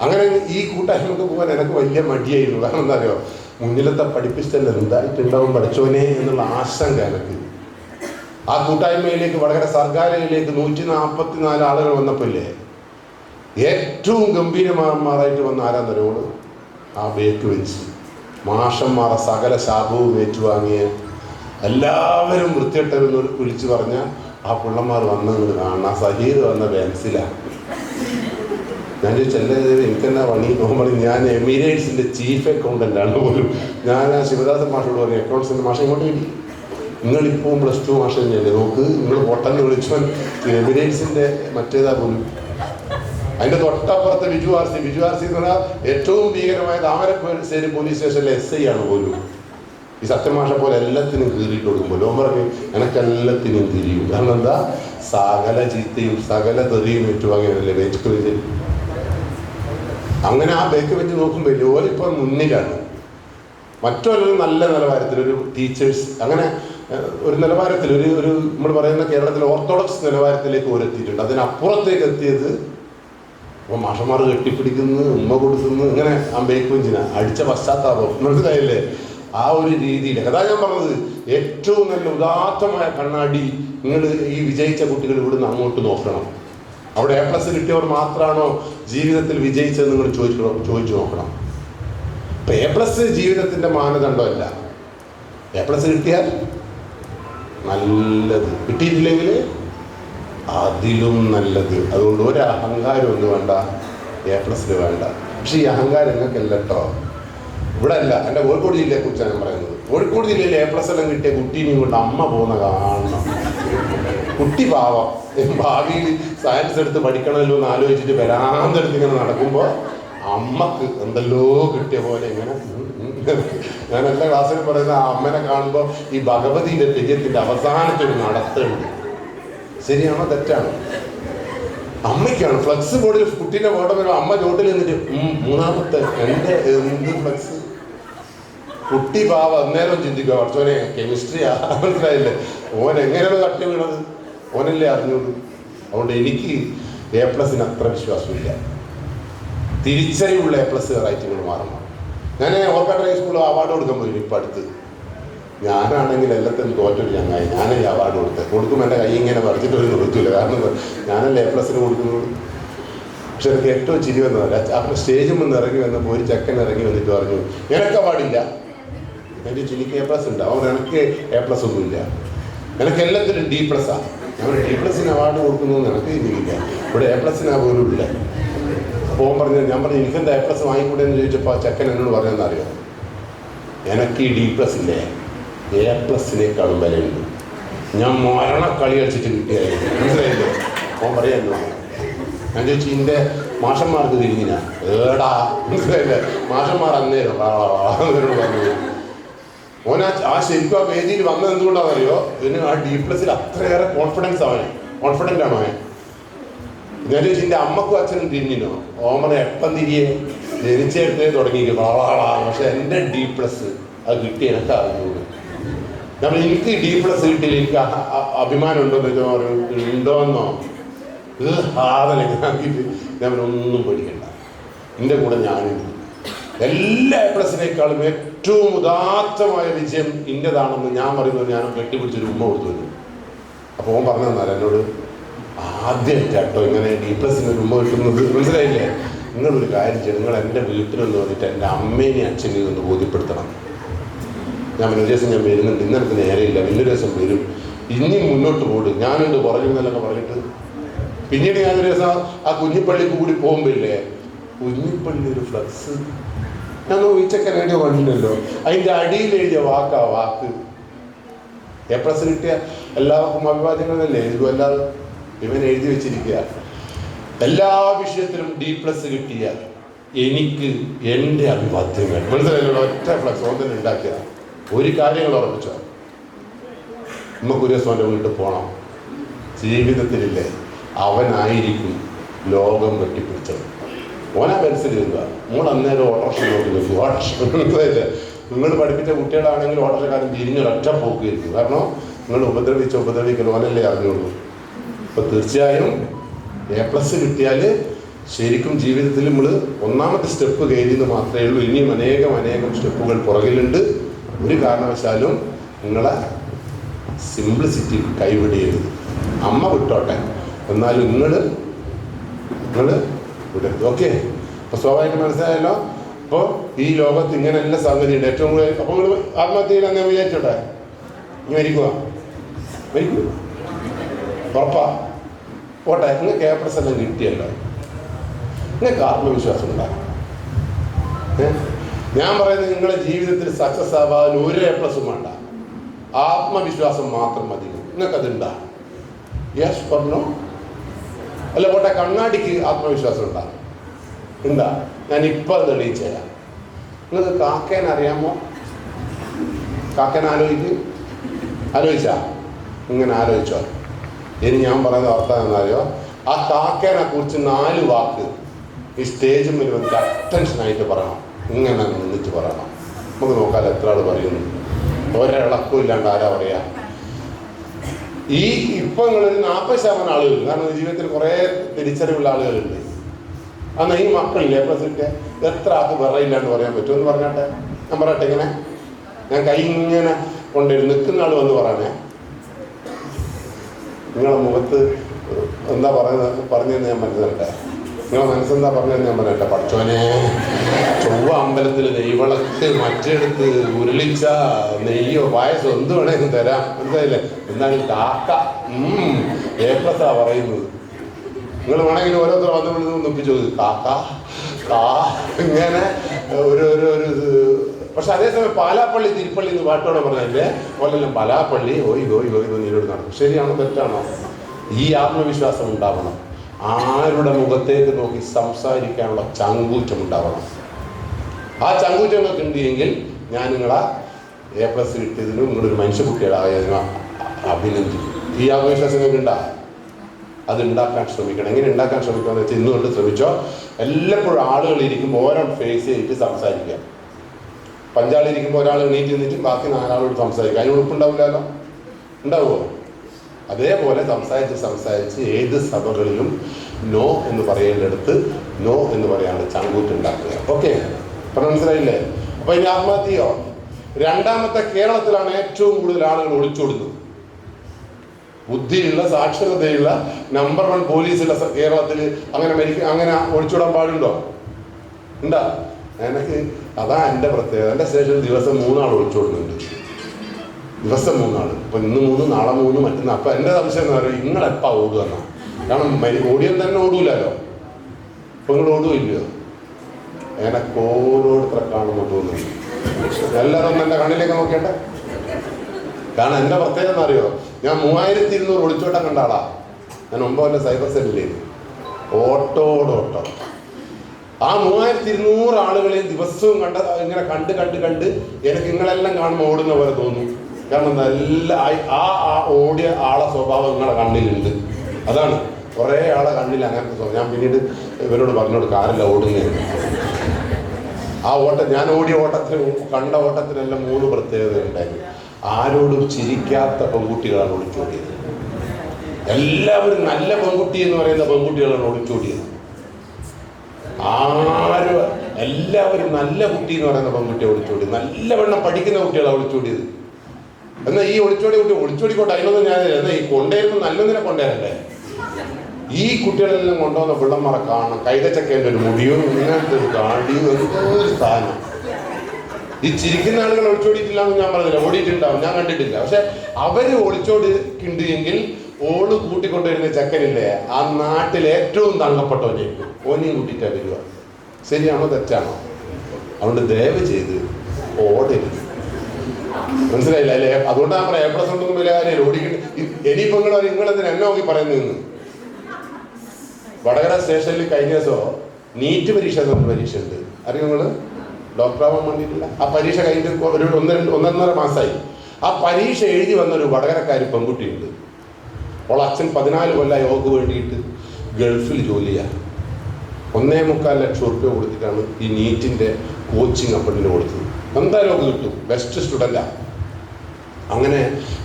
അങ്ങനെ ഈ കൂട്ടായ്മക്ക് പോകാൻ എനിക്ക് വലിയ മടിയായിരുന്നു കാരണം എന്താ അറിയോ മുന്നിലത്തെ പഠിപ്പിച്ചല്ല എന്തായിട്ടുണ്ടാവും പഠിച്ചോനെ എന്നുള്ള ആശങ്ക എനിക്ക് ആ കൂട്ടായ്മയിലേക്ക് വടകര സർക്കാരിലേക്ക് നൂറ്റി നാൽപ്പത്തി നാല് ആളുകൾ വന്നപ്പോൾ ഇല്ലേ ഏറ്റവും ഗംഭീരമാന്മാരായിട്ട് വന്ന ആരാന്നറിയോൾ ആ ബേക്ക് വെച്ച്. മാഷന്മാരെ സകല ശാപവും ഏറ്റുവാങ്ങിയ എല്ലാവരും വൃത്തിയിട്ടവരും വിളിച്ചു പറഞ്ഞ ആ പിള്ളന്മാർ വന്നത് കാണാം സഹീദ് വന്ന ബെൻസിലാണ് ഞാൻ ചോദിച്ചല്ലേ എനിക്കെന്നാ പണി? നോക്കുമ്പോൾ ഞാൻ എമിറേറ്റ്സിന്റെ ചീഫ് അക്കൗണ്ടന്റ് ആണ് പോലും. ഞാൻ ആ ശിവദാസൻ മാഷോട് പറഞ്ഞു അക്കൗണ്ട്സിന്റെ മാഷ ഇങ്ങോട്ട് കിട്ടി നിങ്ങൾ ഇപ്പോൾ പ്ലസ് ടു മാഷ തന്നെയല്ലേ? നോക്ക് നിങ്ങൾ പൊട്ടെന്ന് വിളിച്ചവൻ എമിറേറ്റ്സിന്റെ മറ്റേതാ പോലും. അതിന്റെ തൊട്ടപ്പുറത്ത് Biju R C. Biju R C എന്ന് പറഞ്ഞാൽ ഏറ്റവും ഭീകരമായ താമരശ്ശേരി പോലീസ് സ്റ്റേഷനിലെ എസ് ഐ ആണ് പോലും. ഈ സത്യമാഷ പോലെ എല്ലാത്തിനും കീറിയിട്ട് കൊടുക്കുമ്പോൾ ലോം പറഞ്ഞു എനിക്ക് എല്ലാത്തിനും തിരിയും കാരണം എന്താ? സകല ചീത്തയും സകല തെറിയും ഏറ്റുവാങ്ങിയല്ലേ വെച്ച് അങ്ങനെ ആ ബേക്ക് വെച്ച് നോക്കുമ്പോൾ ലോലിപ്പോൾ മുന്നിലാണ് മറ്റൊരു നല്ല നിലവാരത്തിൽ ഒരു ടീച്ചേഴ്സ് അങ്ങനെ ഒരു നിലവാരത്തിൽ ഒരു ഒരു നമ്മൾ പറയുന്ന കേരളത്തിലെ ഓർത്തഡോക്സ് നിലവാരത്തിലേക്ക് ഓരെത്തിയിട്ടുണ്ട് അതിനപ്പുറത്തേക്ക് എത്തിയത് അപ്പോൾ മാഷന്മാർ കെട്ടിപ്പിടിക്കുന്നു ഉമ്മ കൊടുക്കുന്നു ഇങ്ങനെ ആ ബേക്ക് വെഞ്ചിന അടിച്ച പശ്ചാത്താപം. മനസ്സിലായില്ലേ? ആ ഒരു രീതിയിൽ. അതാ ഞാൻ പറഞ്ഞത്. ഏറ്റവും നല്ല ഉദാത്തമായ കണ്ണാടി നിങ്ങൾ ഈ വിജയിച്ച കുട്ടികൾ ഇവിടുന്ന് അങ്ങോട്ട് നോക്കണം. അവിടെ എ പ്ലസ് കിട്ടിയവർ മാത്രമാണോ ജീവിതത്തിൽ വിജയിച്ചത് നിങ്ങൾ ചോദിക്കണം? ചോദിച്ചു നോക്കണം. ഇപ്പൊ എ പ്ലസ് ജീവിതത്തിന്റെ മാനദണ്ഡമല്ല. എ പ്ലസ് കിട്ടിയാൽ നല്ലത്. കിട്ടിയിട്ടില്ലെങ്കിൽ അതിലും നല്ലത്. അതുകൊണ്ട് ഒരു അഹങ്കാരം ഒന്നും വേണ്ട. എ പ്ലസ് വേണ്ട. പക്ഷെ ഈ അഹങ്കാരം നിങ്ങൾക്കല്ല കേട്ടോ ഇവിടെ അല്ല എന്റെ കോഴിക്കോട് ജില്ലയെ കുറിച്ചാണ് ഞാൻ പറയുന്നത്. കോഴിക്കോട് ജില്ലയിൽ എ പ്ലസ് എല്ലാം കിട്ടിയ കുട്ടീനെയും കൊണ്ട് അമ്മ പോകുന്ന കാണണം. കുട്ടി പാവം ഭാവിയിൽ സയൻസ് എടുത്ത് പഠിക്കണമല്ലോ എന്ന് ആലോചിച്ചിട്ട് വരാന്തെടുത്ത് ഇങ്ങനെ നടക്കുമ്പോൾ അമ്മയ്ക്ക് എന്തല്ലോ കിട്ടിയ പോലെ ഇങ്ങനെ. ഞാൻ എല്ലാ ക്ലാസ്സിലും പറയുന്ന അമ്മനെ കാണുമ്പോൾ ഈ ഭഗവതിയുടെ തെയ്യത്തിന്റെ അവസാനത്തൊരു നടത്തുണ്ട് ശരിയാണോ തെറ്റാണോ? അമ്മയ്ക്കാണ്. ഫ്ലക്സ് ബോർഡിൽ കുട്ടീന്റെ ഫോട്ടോ വരുമ്പോൾ അമ്മ ചോട്ടിൽ നിന്നിട്ട് മൂന്നാമത്തെ എന്റെ എന്ത് ഫ്ലക്സ്? കുട്ടി പാവ അന്നേരം ചിന്തിക്കുക കുറച്ചോനെ കെമിസ്ട്രിയാ മനസ്സിലായില്ലേ? ഓൻ എങ്ങനെയാണ് തട്ടി വീണത്? ഓനല്ലേ അറിഞ്ഞോളൂ. അതുകൊണ്ട് എനിക്ക് എ പ്ലസിന് അത്ര വിശ്വാസമില്ല. തിരിച്ചറിവുള്ള എ പ്ലസ് റൈറ്റിങ്ങൾ മാറണം. ഞാൻ ഓർക്കാട്ടെ ഹൈസ്കൂളിൽ അവാർഡ് കൊടുക്കാൻ പോയി ഇപ്പം അടുത്ത്. ഞാനാണെങ്കിൽ എല്ലാത്തിനും തോറ്റൊരു ചങ്ങായി. ഞാനല്ലേ അവാർഡ് കൊടുത്തത് കൊടുക്കുമ്പോൾ എന്റെ കൈ ഇങ്ങനെ പറിച്ചിട്ട് കൊടുക്കില്ല കാരണം ഞാനല്ലേ എ പ്ലസിന് കൊടുക്കുന്നത് പക്ഷെ എനിക്ക് ഏറ്റവും ചിരി വന്നതല്ല അപ്പം സ്റ്റേജിൽ നിന്ന് ഇറങ്ങി വന്നപ്പോൾ ഒരു ചെക്കൻ ഇറങ്ങി വന്നിട്ട് പറഞ്ഞു എനിക്ക് അവാർഡില്ല എന്റെ ചിനിക്ക് എ പ്ലസ് ഉണ്ട്. അവൻ എനിക്ക് എ പ്ലസ് ഒന്നുമില്ല. എനിക്ക് എല്ലാത്തിനും ഡി പ്ലസ്സാ ഞാൻ എ പ്ലസിന് അവാർഡ് കൊടുക്കുന്നു നിനക്ക് ചിന്തിക്കില്ല ഇവിടെ എ പ്ലസിന് പോലും ഇല്ല. അപ്പോൾ പറഞ്ഞു ഞാൻ പറഞ്ഞു എനിക്കെന്താ എ പ്ലസ് വാങ്ങിക്കൂടെ എന്ന് ചോദിച്ചപ്പോൾ ആ ചെക്കൻ എന്നോട് പറഞ്ഞതെന്ന് അറിയാം? എനിക്ക് ഈ ഡി പ്ലസ് ഇല്ലേ എ പ്ലസിനേക്കാളും വിലയുണ്ട്. ഞാൻ മരണ കളി കളിച്ചിട്ട് കിട്ടിയായിരുന്നു. മനസ്സിലായില്ലേ? ഓൻ പറയാമല്ലോ ഞാൻ ചോദിച്ചു ഇതിന്റെ മാഷന്മാർക്ക് തിരിഞ്ഞിനാ? ഏടാ മനസ്സിലായില്ലേ? മാഷന്മാർ അന്നേരം പറഞ്ഞു. ഓൻ ആ ശരിക്കും ആ വേദിയിൽ വന്നത് എന്തുകൊണ്ടാണെന്നറിയോ? ഇതിന് ആ ഡി പ്ലസിൽ അത്രയേറെ കോൺഫിഡൻസ് അവന്. കോൺഫിഡന്റ് ആണ് അവൻ എന്റെ അമ്മക്കും അച്ഛനും തിരിഞ്ഞിനോ ഓമന എപ്പം തിരിയെ? ജനിച്ചെടുത്തേ തുടങ്ങിയിരിക്കും പക്ഷെ എന്റെ ഡി പ്ലസ് അത് കിട്ടി എനിക്ക് അറിഞ്ഞൂടെ. നമ്മൾ എനിക്ക് ഡി പ്ലസ് കിട്ടിയില്ല. എനിക്ക് അഭിമാനം ഉണ്ടോ എന്ന് ചോദിച്ചാൽ ഉണ്ടോന്നോ ഇത് ഹാതലെങ്ങനാക്കിയിട്ട് ഞാൻ ഒന്നും പേടിക്കണ്ട. എന്റെ കൂടെ ഞാനും എല്ലാ എ പ്ലസിനേക്കാളും ഏറ്റവും ഉദാത്തമായ വിജയം ഇന്നതാണെന്ന് ഞാൻ പറയുന്നത് ഞാൻ കെട്ടിപ്പിടിച്ചൊരു ഉമ്മ കൊടുത്തു വരും അപ്പോൾ ഓൻ പറഞ്ഞു തന്നാൽ എന്നോട് ആദ്യം കേട്ടോ ഇങ്ങനെ ഡി പ്ലസ് ഒരു ഉമ്മ കിട്ടുന്നത്. മനസ്സിലായില്ലേ? നിങ്ങളൊരു കാര്യം ചെയ്യും നിങ്ങൾ എന്റെ വീട്ടിലൊന്ന് വന്നിട്ട് എന്റെ അമ്മേനെ അച്ഛനെയും ഒന്ന് ബോധ്യപ്പെടുത്തണം. ഞാൻ ഒരു ദിവസം ഞാൻ വരുന്നുണ്ട്. ഇന്നലത്തെ നേരെയില്ല. ഇന്നൊരു ദിവസം വരും. ഇനി മുന്നോട്ട് പോടും. ഞാനുണ്ട് പുറകിൽ പറഞ്ഞിട്ട് പിന്നീട് ഞാനൊരു ദിവസം ആ കുഞ്ഞിപ്പള്ളിക്ക് കൂടി പോകുമ്പില്ലേ കുഞ്ഞിപ്പള്ളി ഒരു ഫ്ലക്സ്. ഞാൻ ഉച്ചക്ക റേഡിയോ കണ്ടില്ലല്ലോ അതിന്റെ അടിയിൽ എഴുതിയ വാക്കാ വാക്ക്. എ പ്ലസ് കിട്ടിയ എല്ലാവർക്കും അഭിവാദ്യങ്ങളല്ലേ? എഴുതും അല്ലാതെ ഇവൻ എഴുതി വെച്ചിരിക്കുക. എല്ലാ വിഷയത്തിലും ഡി പ്ലസ് കിട്ടിയ എനിക്ക് എന്റെ അഭിവാദ്യങ്ങൾ. മനസ്സിലായല്ലോ? ഒറ്റ ഫ്ലക്സ് ഒന്നും ഉണ്ടാക്കിയ ഒരു കാര്യങ്ങൾ ഉറപ്പിച്ചോ? നമുക്ക് ഒരു ദിവസം വീട്ടിൽ പോകണം ജീവിതത്തിലില്ലേ? അവനായിരിക്കും ലോകം വെട്ടിപ്പിടിച്ചത്. ഓനാ നിൽക്കുക നമ്മൾ അന്നേരം ഓട്ടോറിക്ഷ നോക്കി നിൽക്കും. ഓട്ടോറിക്ഷ നിങ്ങൾ പഠിപ്പിച്ച കുട്ടികളാണെങ്കിൽ ഓട്ടോറിക്ഷക്കാരൻ തിരിഞ്ഞൊരൊറ്റ പോക്കിയിരിക്കും കാരണം നിങ്ങൾ ഉപദ്രവിച്ച ഉപദ്രവിക്കൽ ഓനല്ലേ അറിഞ്ഞുള്ളൂ. അപ്പോൾ തീർച്ചയായും എ പ്ലസ് കിട്ടിയാൽ ശരിക്കും ജീവിതത്തിൽ നമ്മൾ ഒന്നാമത്തെ സ്റ്റെപ്പ് കയറിയെന്ന് മാത്രമേ ഉള്ളൂ. ഇനിയും അനേകം അനേകം സ്റ്റെപ്പുകൾ പുറകിലുണ്ട്. ഒരു കാരണവശാലും നിങ്ങളെ സിംപ്ലിസിറ്റി കൈവിടരുത്. അമ്മ വിട്ടോട്ടെ. എന്നാലും നിങ്ങൾ നിങ്ങൾ വിടരുത് ഓക്കെ. അപ്പോൾ സ്വാഭാവികം മനസ്സിലായല്ലോ? അപ്പോൾ ഈ ലോകത്ത് ഇങ്ങനെയുള്ള സംഗതിയുണ്ട് ഏറ്റവും കൂടുതൽ അപ്പോൾ നിങ്ങൾ ആത്മഹത്യ ചെയ്യാൻ ഞാൻ വിചാരിച്ചോട്ടെ? ഇനി മരിക്കുക മരിക്കൂ. ഉറപ്പാ. പോട്ടെ നിങ്ങൾക്ക് എ എല്ലാം കിട്ടിയല്ലോ. നിങ്ങൾക്ക് ആത്മവിശ്വാസം ഉണ്ടാകും ഞാൻ പറയുന്നത് നിങ്ങളുടെ ജീവിതത്തിൽ സക്സസ് ആവാൻ ഒരു എ പ്ലസും വേണ്ട. ആത്മവിശ്വാസം മാത്രം മതി. നിങ്ങൾക്കതുണ്ടാ യെസ് പറഞ്ഞോ അല്ല പോട്ടെ കണ്ണാടിക്ക് ആത്മവിശ്വാസം ഉണ്ടാ? ഉണ്ടാ? ഞാൻ ഇപ്പം അത് തെളിയിച്ചു തരാം. നിങ്ങൾക്ക് കാക്കേനെ അറിയാമോ? കാക്കേനെ ആലോചിക്ക്. ആലോചിച്ചാ? ഇങ്ങനെ ആലോചിച്ചോ. ഇനി ഞാൻ പറയുന്ന അർത്ഥം എന്നറിയോ ആ കാക്കേനെ കുറിച്ച് നാല് വാക്ക് ഈ സ്റ്റേജിൽ വരുമ്പോൾ അറ്റൻഷനായിട്ട് പറയണം. ഇങ്ങനെ നിന്നിട്ട് പറയണം. നമുക്ക് നോക്കാൻ എത്ര ആൾ പറയുന്നു. ഒരിളക്കും ഇല്ലാണ്ട് ആരാ പറയാ? ഈ ഇപ്പൊ നിങ്ങളൊരു നാൽപ്പത് ശതമാനം ആളുകൾ കാരണം ജീവിതത്തിൽ കുറേ തിരിച്ചറിവുള്ള ആളുകളുണ്ട്. അന്ന് ഈ മക്കളില്ലേ പ്രസിഡന്റ് എത്ര ആൾക്ക് എന്ന് പറയാൻ പറ്റും? എന്ന് പറഞ്ഞാട്ടെ? ഞാൻ പറയട്ടെ ഇങ്ങനെ? ഞാൻ കൈ ഇങ്ങനെ കൊണ്ടുവരും നിൽക്കുന്ന ആൾ വന്ന് പറയണേ. നിങ്ങളുടെ മുഖത്ത് എന്താ പറയുന്നത്? പറഞ്ഞതെന്ന് ഞാൻ മനസ്സിലട്ടെ നിങ്ങളെ മനസ്സെന്താ പറഞ്ഞതെന്ന് ഞാൻ പറയട്ടെ. പഠിച്ചോനെ ചൊവ്വ അമ്പലത്തിൽ നെയ്വിളക്ക് മറ്റെടുത്ത് ഉരുളിച്ച നെയ്യോ പായസം എന്ത് വേണേലും തരാം. മനസ്സിലായില്ലേ? എന്താണ് കാക്ക ഏപ്രസാ പറയുന്നത്. നിങ്ങൾ വേണമെങ്കിൽ ഓരോരുത്തർ വന്ന് വിളിച്ച് നിപ്പിച്ചു കാക്ക കാ ഇങ്ങനെ ഒരു ഒരു ഒരു. പക്ഷെ അതേസമയം പാലാപ്പള്ളി തിരുപ്പള്ളി എന്ന് പാട്ടോടെ പറഞ്ഞതിന്റെ പോലെല്ലാം പാലാപ്പള്ളി ഓയ് ഓയ് ഓയ് നീരോട് നടക്കും. ശരിയാണോ തെറ്റാണോ? ഈ ആത്മവിശ്വാസം ഉണ്ടാവണം. ആരുടെ മുഖത്തേക്ക് നോക്കി സംസാരിക്കാനുള്ള ചങ്കൂറ്റം ഉണ്ടാവണം. ആ ചങ്കൂറ്റം നിങ്ങൾക്ക് ഉണ്ട് എങ്കിൽ ഞാൻ നിങ്ങളെ എ പ്ലസ് കിട്ടിയതിനും നിങ്ങളൊരു മനുഷ്യക്കുട്ടികളായതിനും അഭിനന്ദിക്കും. ഈ ആത്മവിശ്വാസങ്ങൾക്ക് ഉണ്ടാ? അത് ഉണ്ടാക്കാൻ ശ്രമിക്കണം. എങ്ങനെ ഉണ്ടാക്കാൻ ശ്രമിക്കണം എന്ന് വെച്ചാൽ ഇന്നുകൊണ്ട് ശ്രമിച്ചോ? എല്ലപ്പോഴും ആളുകൾ ഇരിക്കുമ്പോൾ ഓരോ ഫേസ് ചെയ്തിട്ട് സംസാരിക്കുക. പഞ്ചാളിരിക്കുമ്പോൾ ഒരാൾ എണീറ്റ് നിന്നിട്ട് ബാക്കി നാലാളോട് സംസാരിക്കുക. അതിന് ഉറപ്പുണ്ടാവില്ലല്ലോ ഉണ്ടാവുമോ അതേപോലെ സംസാരിച്ച് സംസാരിച്ച് ഏത് സഭകളിലും നോ എന്ന് പറയേണ്ടടുത്ത് നോ എന്ന് പറയാണ്ട് ചങ്കൂറ്റുണ്ടാക്കുക. ഓക്കെ അപ്പം മനസ്സിലായില്ലേ? അപ്പൊ ഇനി ആത്മഹത്യയോ? രണ്ടാമത്തെ കേരളത്തിലാണ് ഏറ്റവും കൂടുതൽ ആളുകൾ ഒളിച്ചോടുന്നത്. ബുദ്ധിയുള്ള സാക്ഷരതയുള്ള നമ്പർ വൺ പോലീസുള്ള കേരളത്തിൽ അങ്ങനെ മരിക്ക അങ്ങനെ ഒളിച്ചോടാൻ പാടുണ്ടോ? ഉണ്ടാ? എനിക്ക് അതാ എന്റെ പ്രത്യേകത. എന്റെ സ്റ്റേഷനിൽ ദിവസം മൂന്നാൾ ഒളിച്ചോടുന്നുണ്ട്. ദിവസം മൂന്നാണ്. ഇപ്പൊ ഇന്ന് മൂന്ന് നാളെ മൂന്ന് മറ്റന്നാൾ അപ്പൊ എന്റെ സംശയം എന്ന് പറയുന്നത് നിങ്ങളെപ്പാ ഓടുക എന്നാ? കാരണം മരി ഓടിയാൽ തന്നെ ഓടൂലല്ലോ അപ്പൊ നിങ്ങൾ ഓടുകയില്ലയോ? എനക്ക് ഓരോരുത്തരെ കാണുമ്പോൾ തോന്നുന്നു. എല്ലാവരും എന്റെ കണ്ണിലേക്ക് നോക്കിയട്ടെ. കാരണം എന്റെ പ്രത്യേകത എന്ന് അറിയോ ഞാൻ മൂവായിരത്തി ഇരുന്നൂറ് ഒളിച്ചോട്ടം കണ്ട ആളാ. ഞാൻ ഒമ്പതിന്റെ സൈബർ സെല്ലിൽ ഓട്ടോടോട്ടോ. ആ മൂവായിരത്തി ഇരുന്നൂറ് ആളുകളെയും ദിവസവും കണ്ട ഇങ്ങനെ കണ്ട് കണ്ട് കണ്ട് എനിക്ക് നിങ്ങളെല്ലാം കാണുമ്പോൾ ഓടുന്ന പോലെ തോന്നും. കാരണം നല്ല ആ- ആ ഓടിയ ആളെ സ്വഭാവം നിങ്ങളുടെ കണ്ണിലുണ്ട്. അതാണ്. കുറേ ആളെ കണ്ണിൽ അങ്ങനത്തെ സ്വഭാവം ഞാൻ പിന്നീട് ഇവരോട് പറഞ്ഞോട് കാറില്ല ഓടുന്നേ. ആ ഓട്ടം ഞാൻ ഓടിയ ഓട്ടത്തിന് കണ്ട ഓട്ടത്തിനെല്ലാം മൂന്ന് പ്രത്യേകത ഉണ്ടായിരുന്നു. ആരോടും ചിരിക്കാത്ത പെൺകുട്ടികളാണ് ഒളിച്ചോടിയത് എല്ലാവരും നല്ല പെൺകുട്ടി എന്ന് പറയുന്ന പെൺകുട്ടികളാണ് ഒളിച്ചോടിയത് ആരും എല്ലാവരും നല്ല കുട്ടി എന്ന് പറയുന്ന പെൺകുട്ടിയെ ഒളിച്ചോടിയത് നല്ലവണ്ണം പഠിക്കുന്ന കുട്ടികളാണ് ഒളിച്ചോടിയത് എന്നാൽ ഈ ഒളിച്ചോടി കുട്ടി ഒളിച്ചോടിക്കോട്ടെ? അതിനൊന്നും ഞാൻ എന്നാ ഈ കൊണ്ടേരുന്ന നല്ലതിനെ കൊണ്ടേരല്ലേ? ഈ കുട്ടികളെല്ലാം കൊണ്ടുവന്ന പിള്ളന്മാരെ കാണണം. കൈതച്ചക്കേന്റെ ഒരു മുടിയും ഇങ്ങനത്തെ ഒരു കാടിയും എന്തോ ഒരു സ്ഥാനം ഈ ചിരിക്കുന്ന ആളുകൾ ഒളിച്ചോടിയിട്ടില്ല എന്ന് ഞാൻ പറഞ്ഞില്ല. ഓടിയിട്ടുണ്ടാവും. ഞാൻ കണ്ടിട്ടില്ല. പക്ഷെ അവർ ഒളിച്ചോടിക്കുണ്ട് എങ്കിൽ ഓൾ കൂട്ടിക്കൊണ്ടുവരുന്ന ചെക്കനില്ലേ ആ നാട്ടിൽ ഏറ്റവും തങ്കപ്പെട്ടവനായിരിക്കും ഓനെയും കൂട്ടിയിട്ടാ വരിക. ശരിയാണോ തെറ്റാണോ? അതുകൊണ്ട് ദയവ് ചെയ്ത് ഓടരുത്. മനസ്സിലായില്ല അല്ലേ? അതുകൊണ്ടാണ് പറയാം എ പ്ലസ് ഉണ്ടെന്ന് വലിയ കാര്യം ഇനി ഇനിയിപ്പോ നിങ്ങൾ നിങ്ങളെന്തിനാ എന്നെ നോക്കി പറയുന്നതെന്ന് വടകര സ്റ്റേഷനിൽ കഴിഞ്ഞ ദിവസം നീറ്റ് പരീക്ഷ എന്നൊരു പരീക്ഷ ഉണ്ട് അറിയോ നിങ്ങൾ? ഡോക്ടറാവാൻ വേണ്ടിയിട്ടില്ല. ആ പരീക്ഷ കഴിഞ്ഞിട്ട് ഒരു ഒന്ന് രണ്ട് ഒന്നൊന്നര മാസമായി. ആ പരീക്ഷ എഴുതി വന്ന ഒരു വടകരക്കാരി പെൺകുട്ടിയുണ്ട്. അവൾ അച്ഛൻ പതിനാല് കൊല്ലം യോഗ വേണ്ടിയിട്ട് ഗൾഫിൽ ജോലിയാണ് ഒന്നേ മുക്കാൽ ലക്ഷം റുപ്യ കൊടുത്തിട്ടാണ് ഈ നീറ്റിന്റെ കോച്ചിങ് അപ്പണ്ടിന് കൊടുത്തത്. എന്തായാലും ഒക്കെ കിട്ടും ബെസ്റ്റ് സ്റ്റുഡന്റാ അങ്ങനെ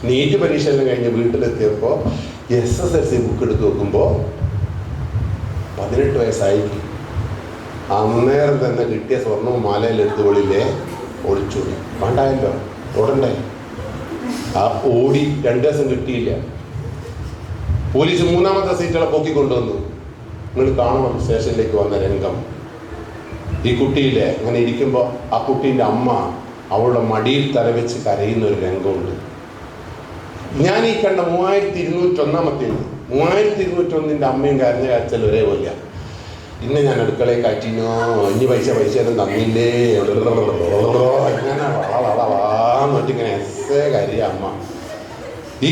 നീറ്റ് പരീക്ഷ എല്ലാം കഴിഞ്ഞ് വീട്ടിലെത്തിയപ്പോൾ S S L C book എടുത്ത് നോക്കുമ്പോൾ പതിനെട്ട് വയസ്സായി. അന്നേരം തന്നെ കിട്ടിയ സ്വർണവും മാലയിലെടുത്ത് വെളിയിലെ ഒളിച്ചോടി വേണ്ടായല്ലോ. ഓടണ്ടേ? ആ ഓടി രണ്ട് ദിവസം കിട്ടിയില്ല. പോലീസ് മൂന്നാമത്തെ സീറ്റുകളെ പൊക്കിക്കൊണ്ടുവന്നു. നിങ്ങൾ കാണണം സ്റ്റേഷനിലേക്ക് വന്ന രംഗം. ഈ കുട്ടിയിലെ അങ്ങനെ ഇരിക്കുമ്പോൾ ആ കുട്ടീന്റെ അമ്മ അവളുടെ മടിയിൽ തലവെച്ച് കരയുന്ന ഒരു രംഗമുണ്ട്. ഞാൻ ഈ കണ്ട മൂവായിരത്തി ഇരുന്നൂറ്റൊന്നാമത്തെ മൂവായിരത്തി ഇരുന്നൂറ്റൊന്നിന്റെ അമ്മയും കരഞ്ഞ കാച്ചൽ ഒരേപോലെയാ. ഇന്ന് ഞാൻ അടുക്കളയിൽ കാറ്റിനോ ഇനി പൈസ പൈസ ഒന്നും തന്നില്ലേ? ഇങ്ങനെ ഇങ്ങനെ എസ്സേ കരയ അമ്മ. ഈ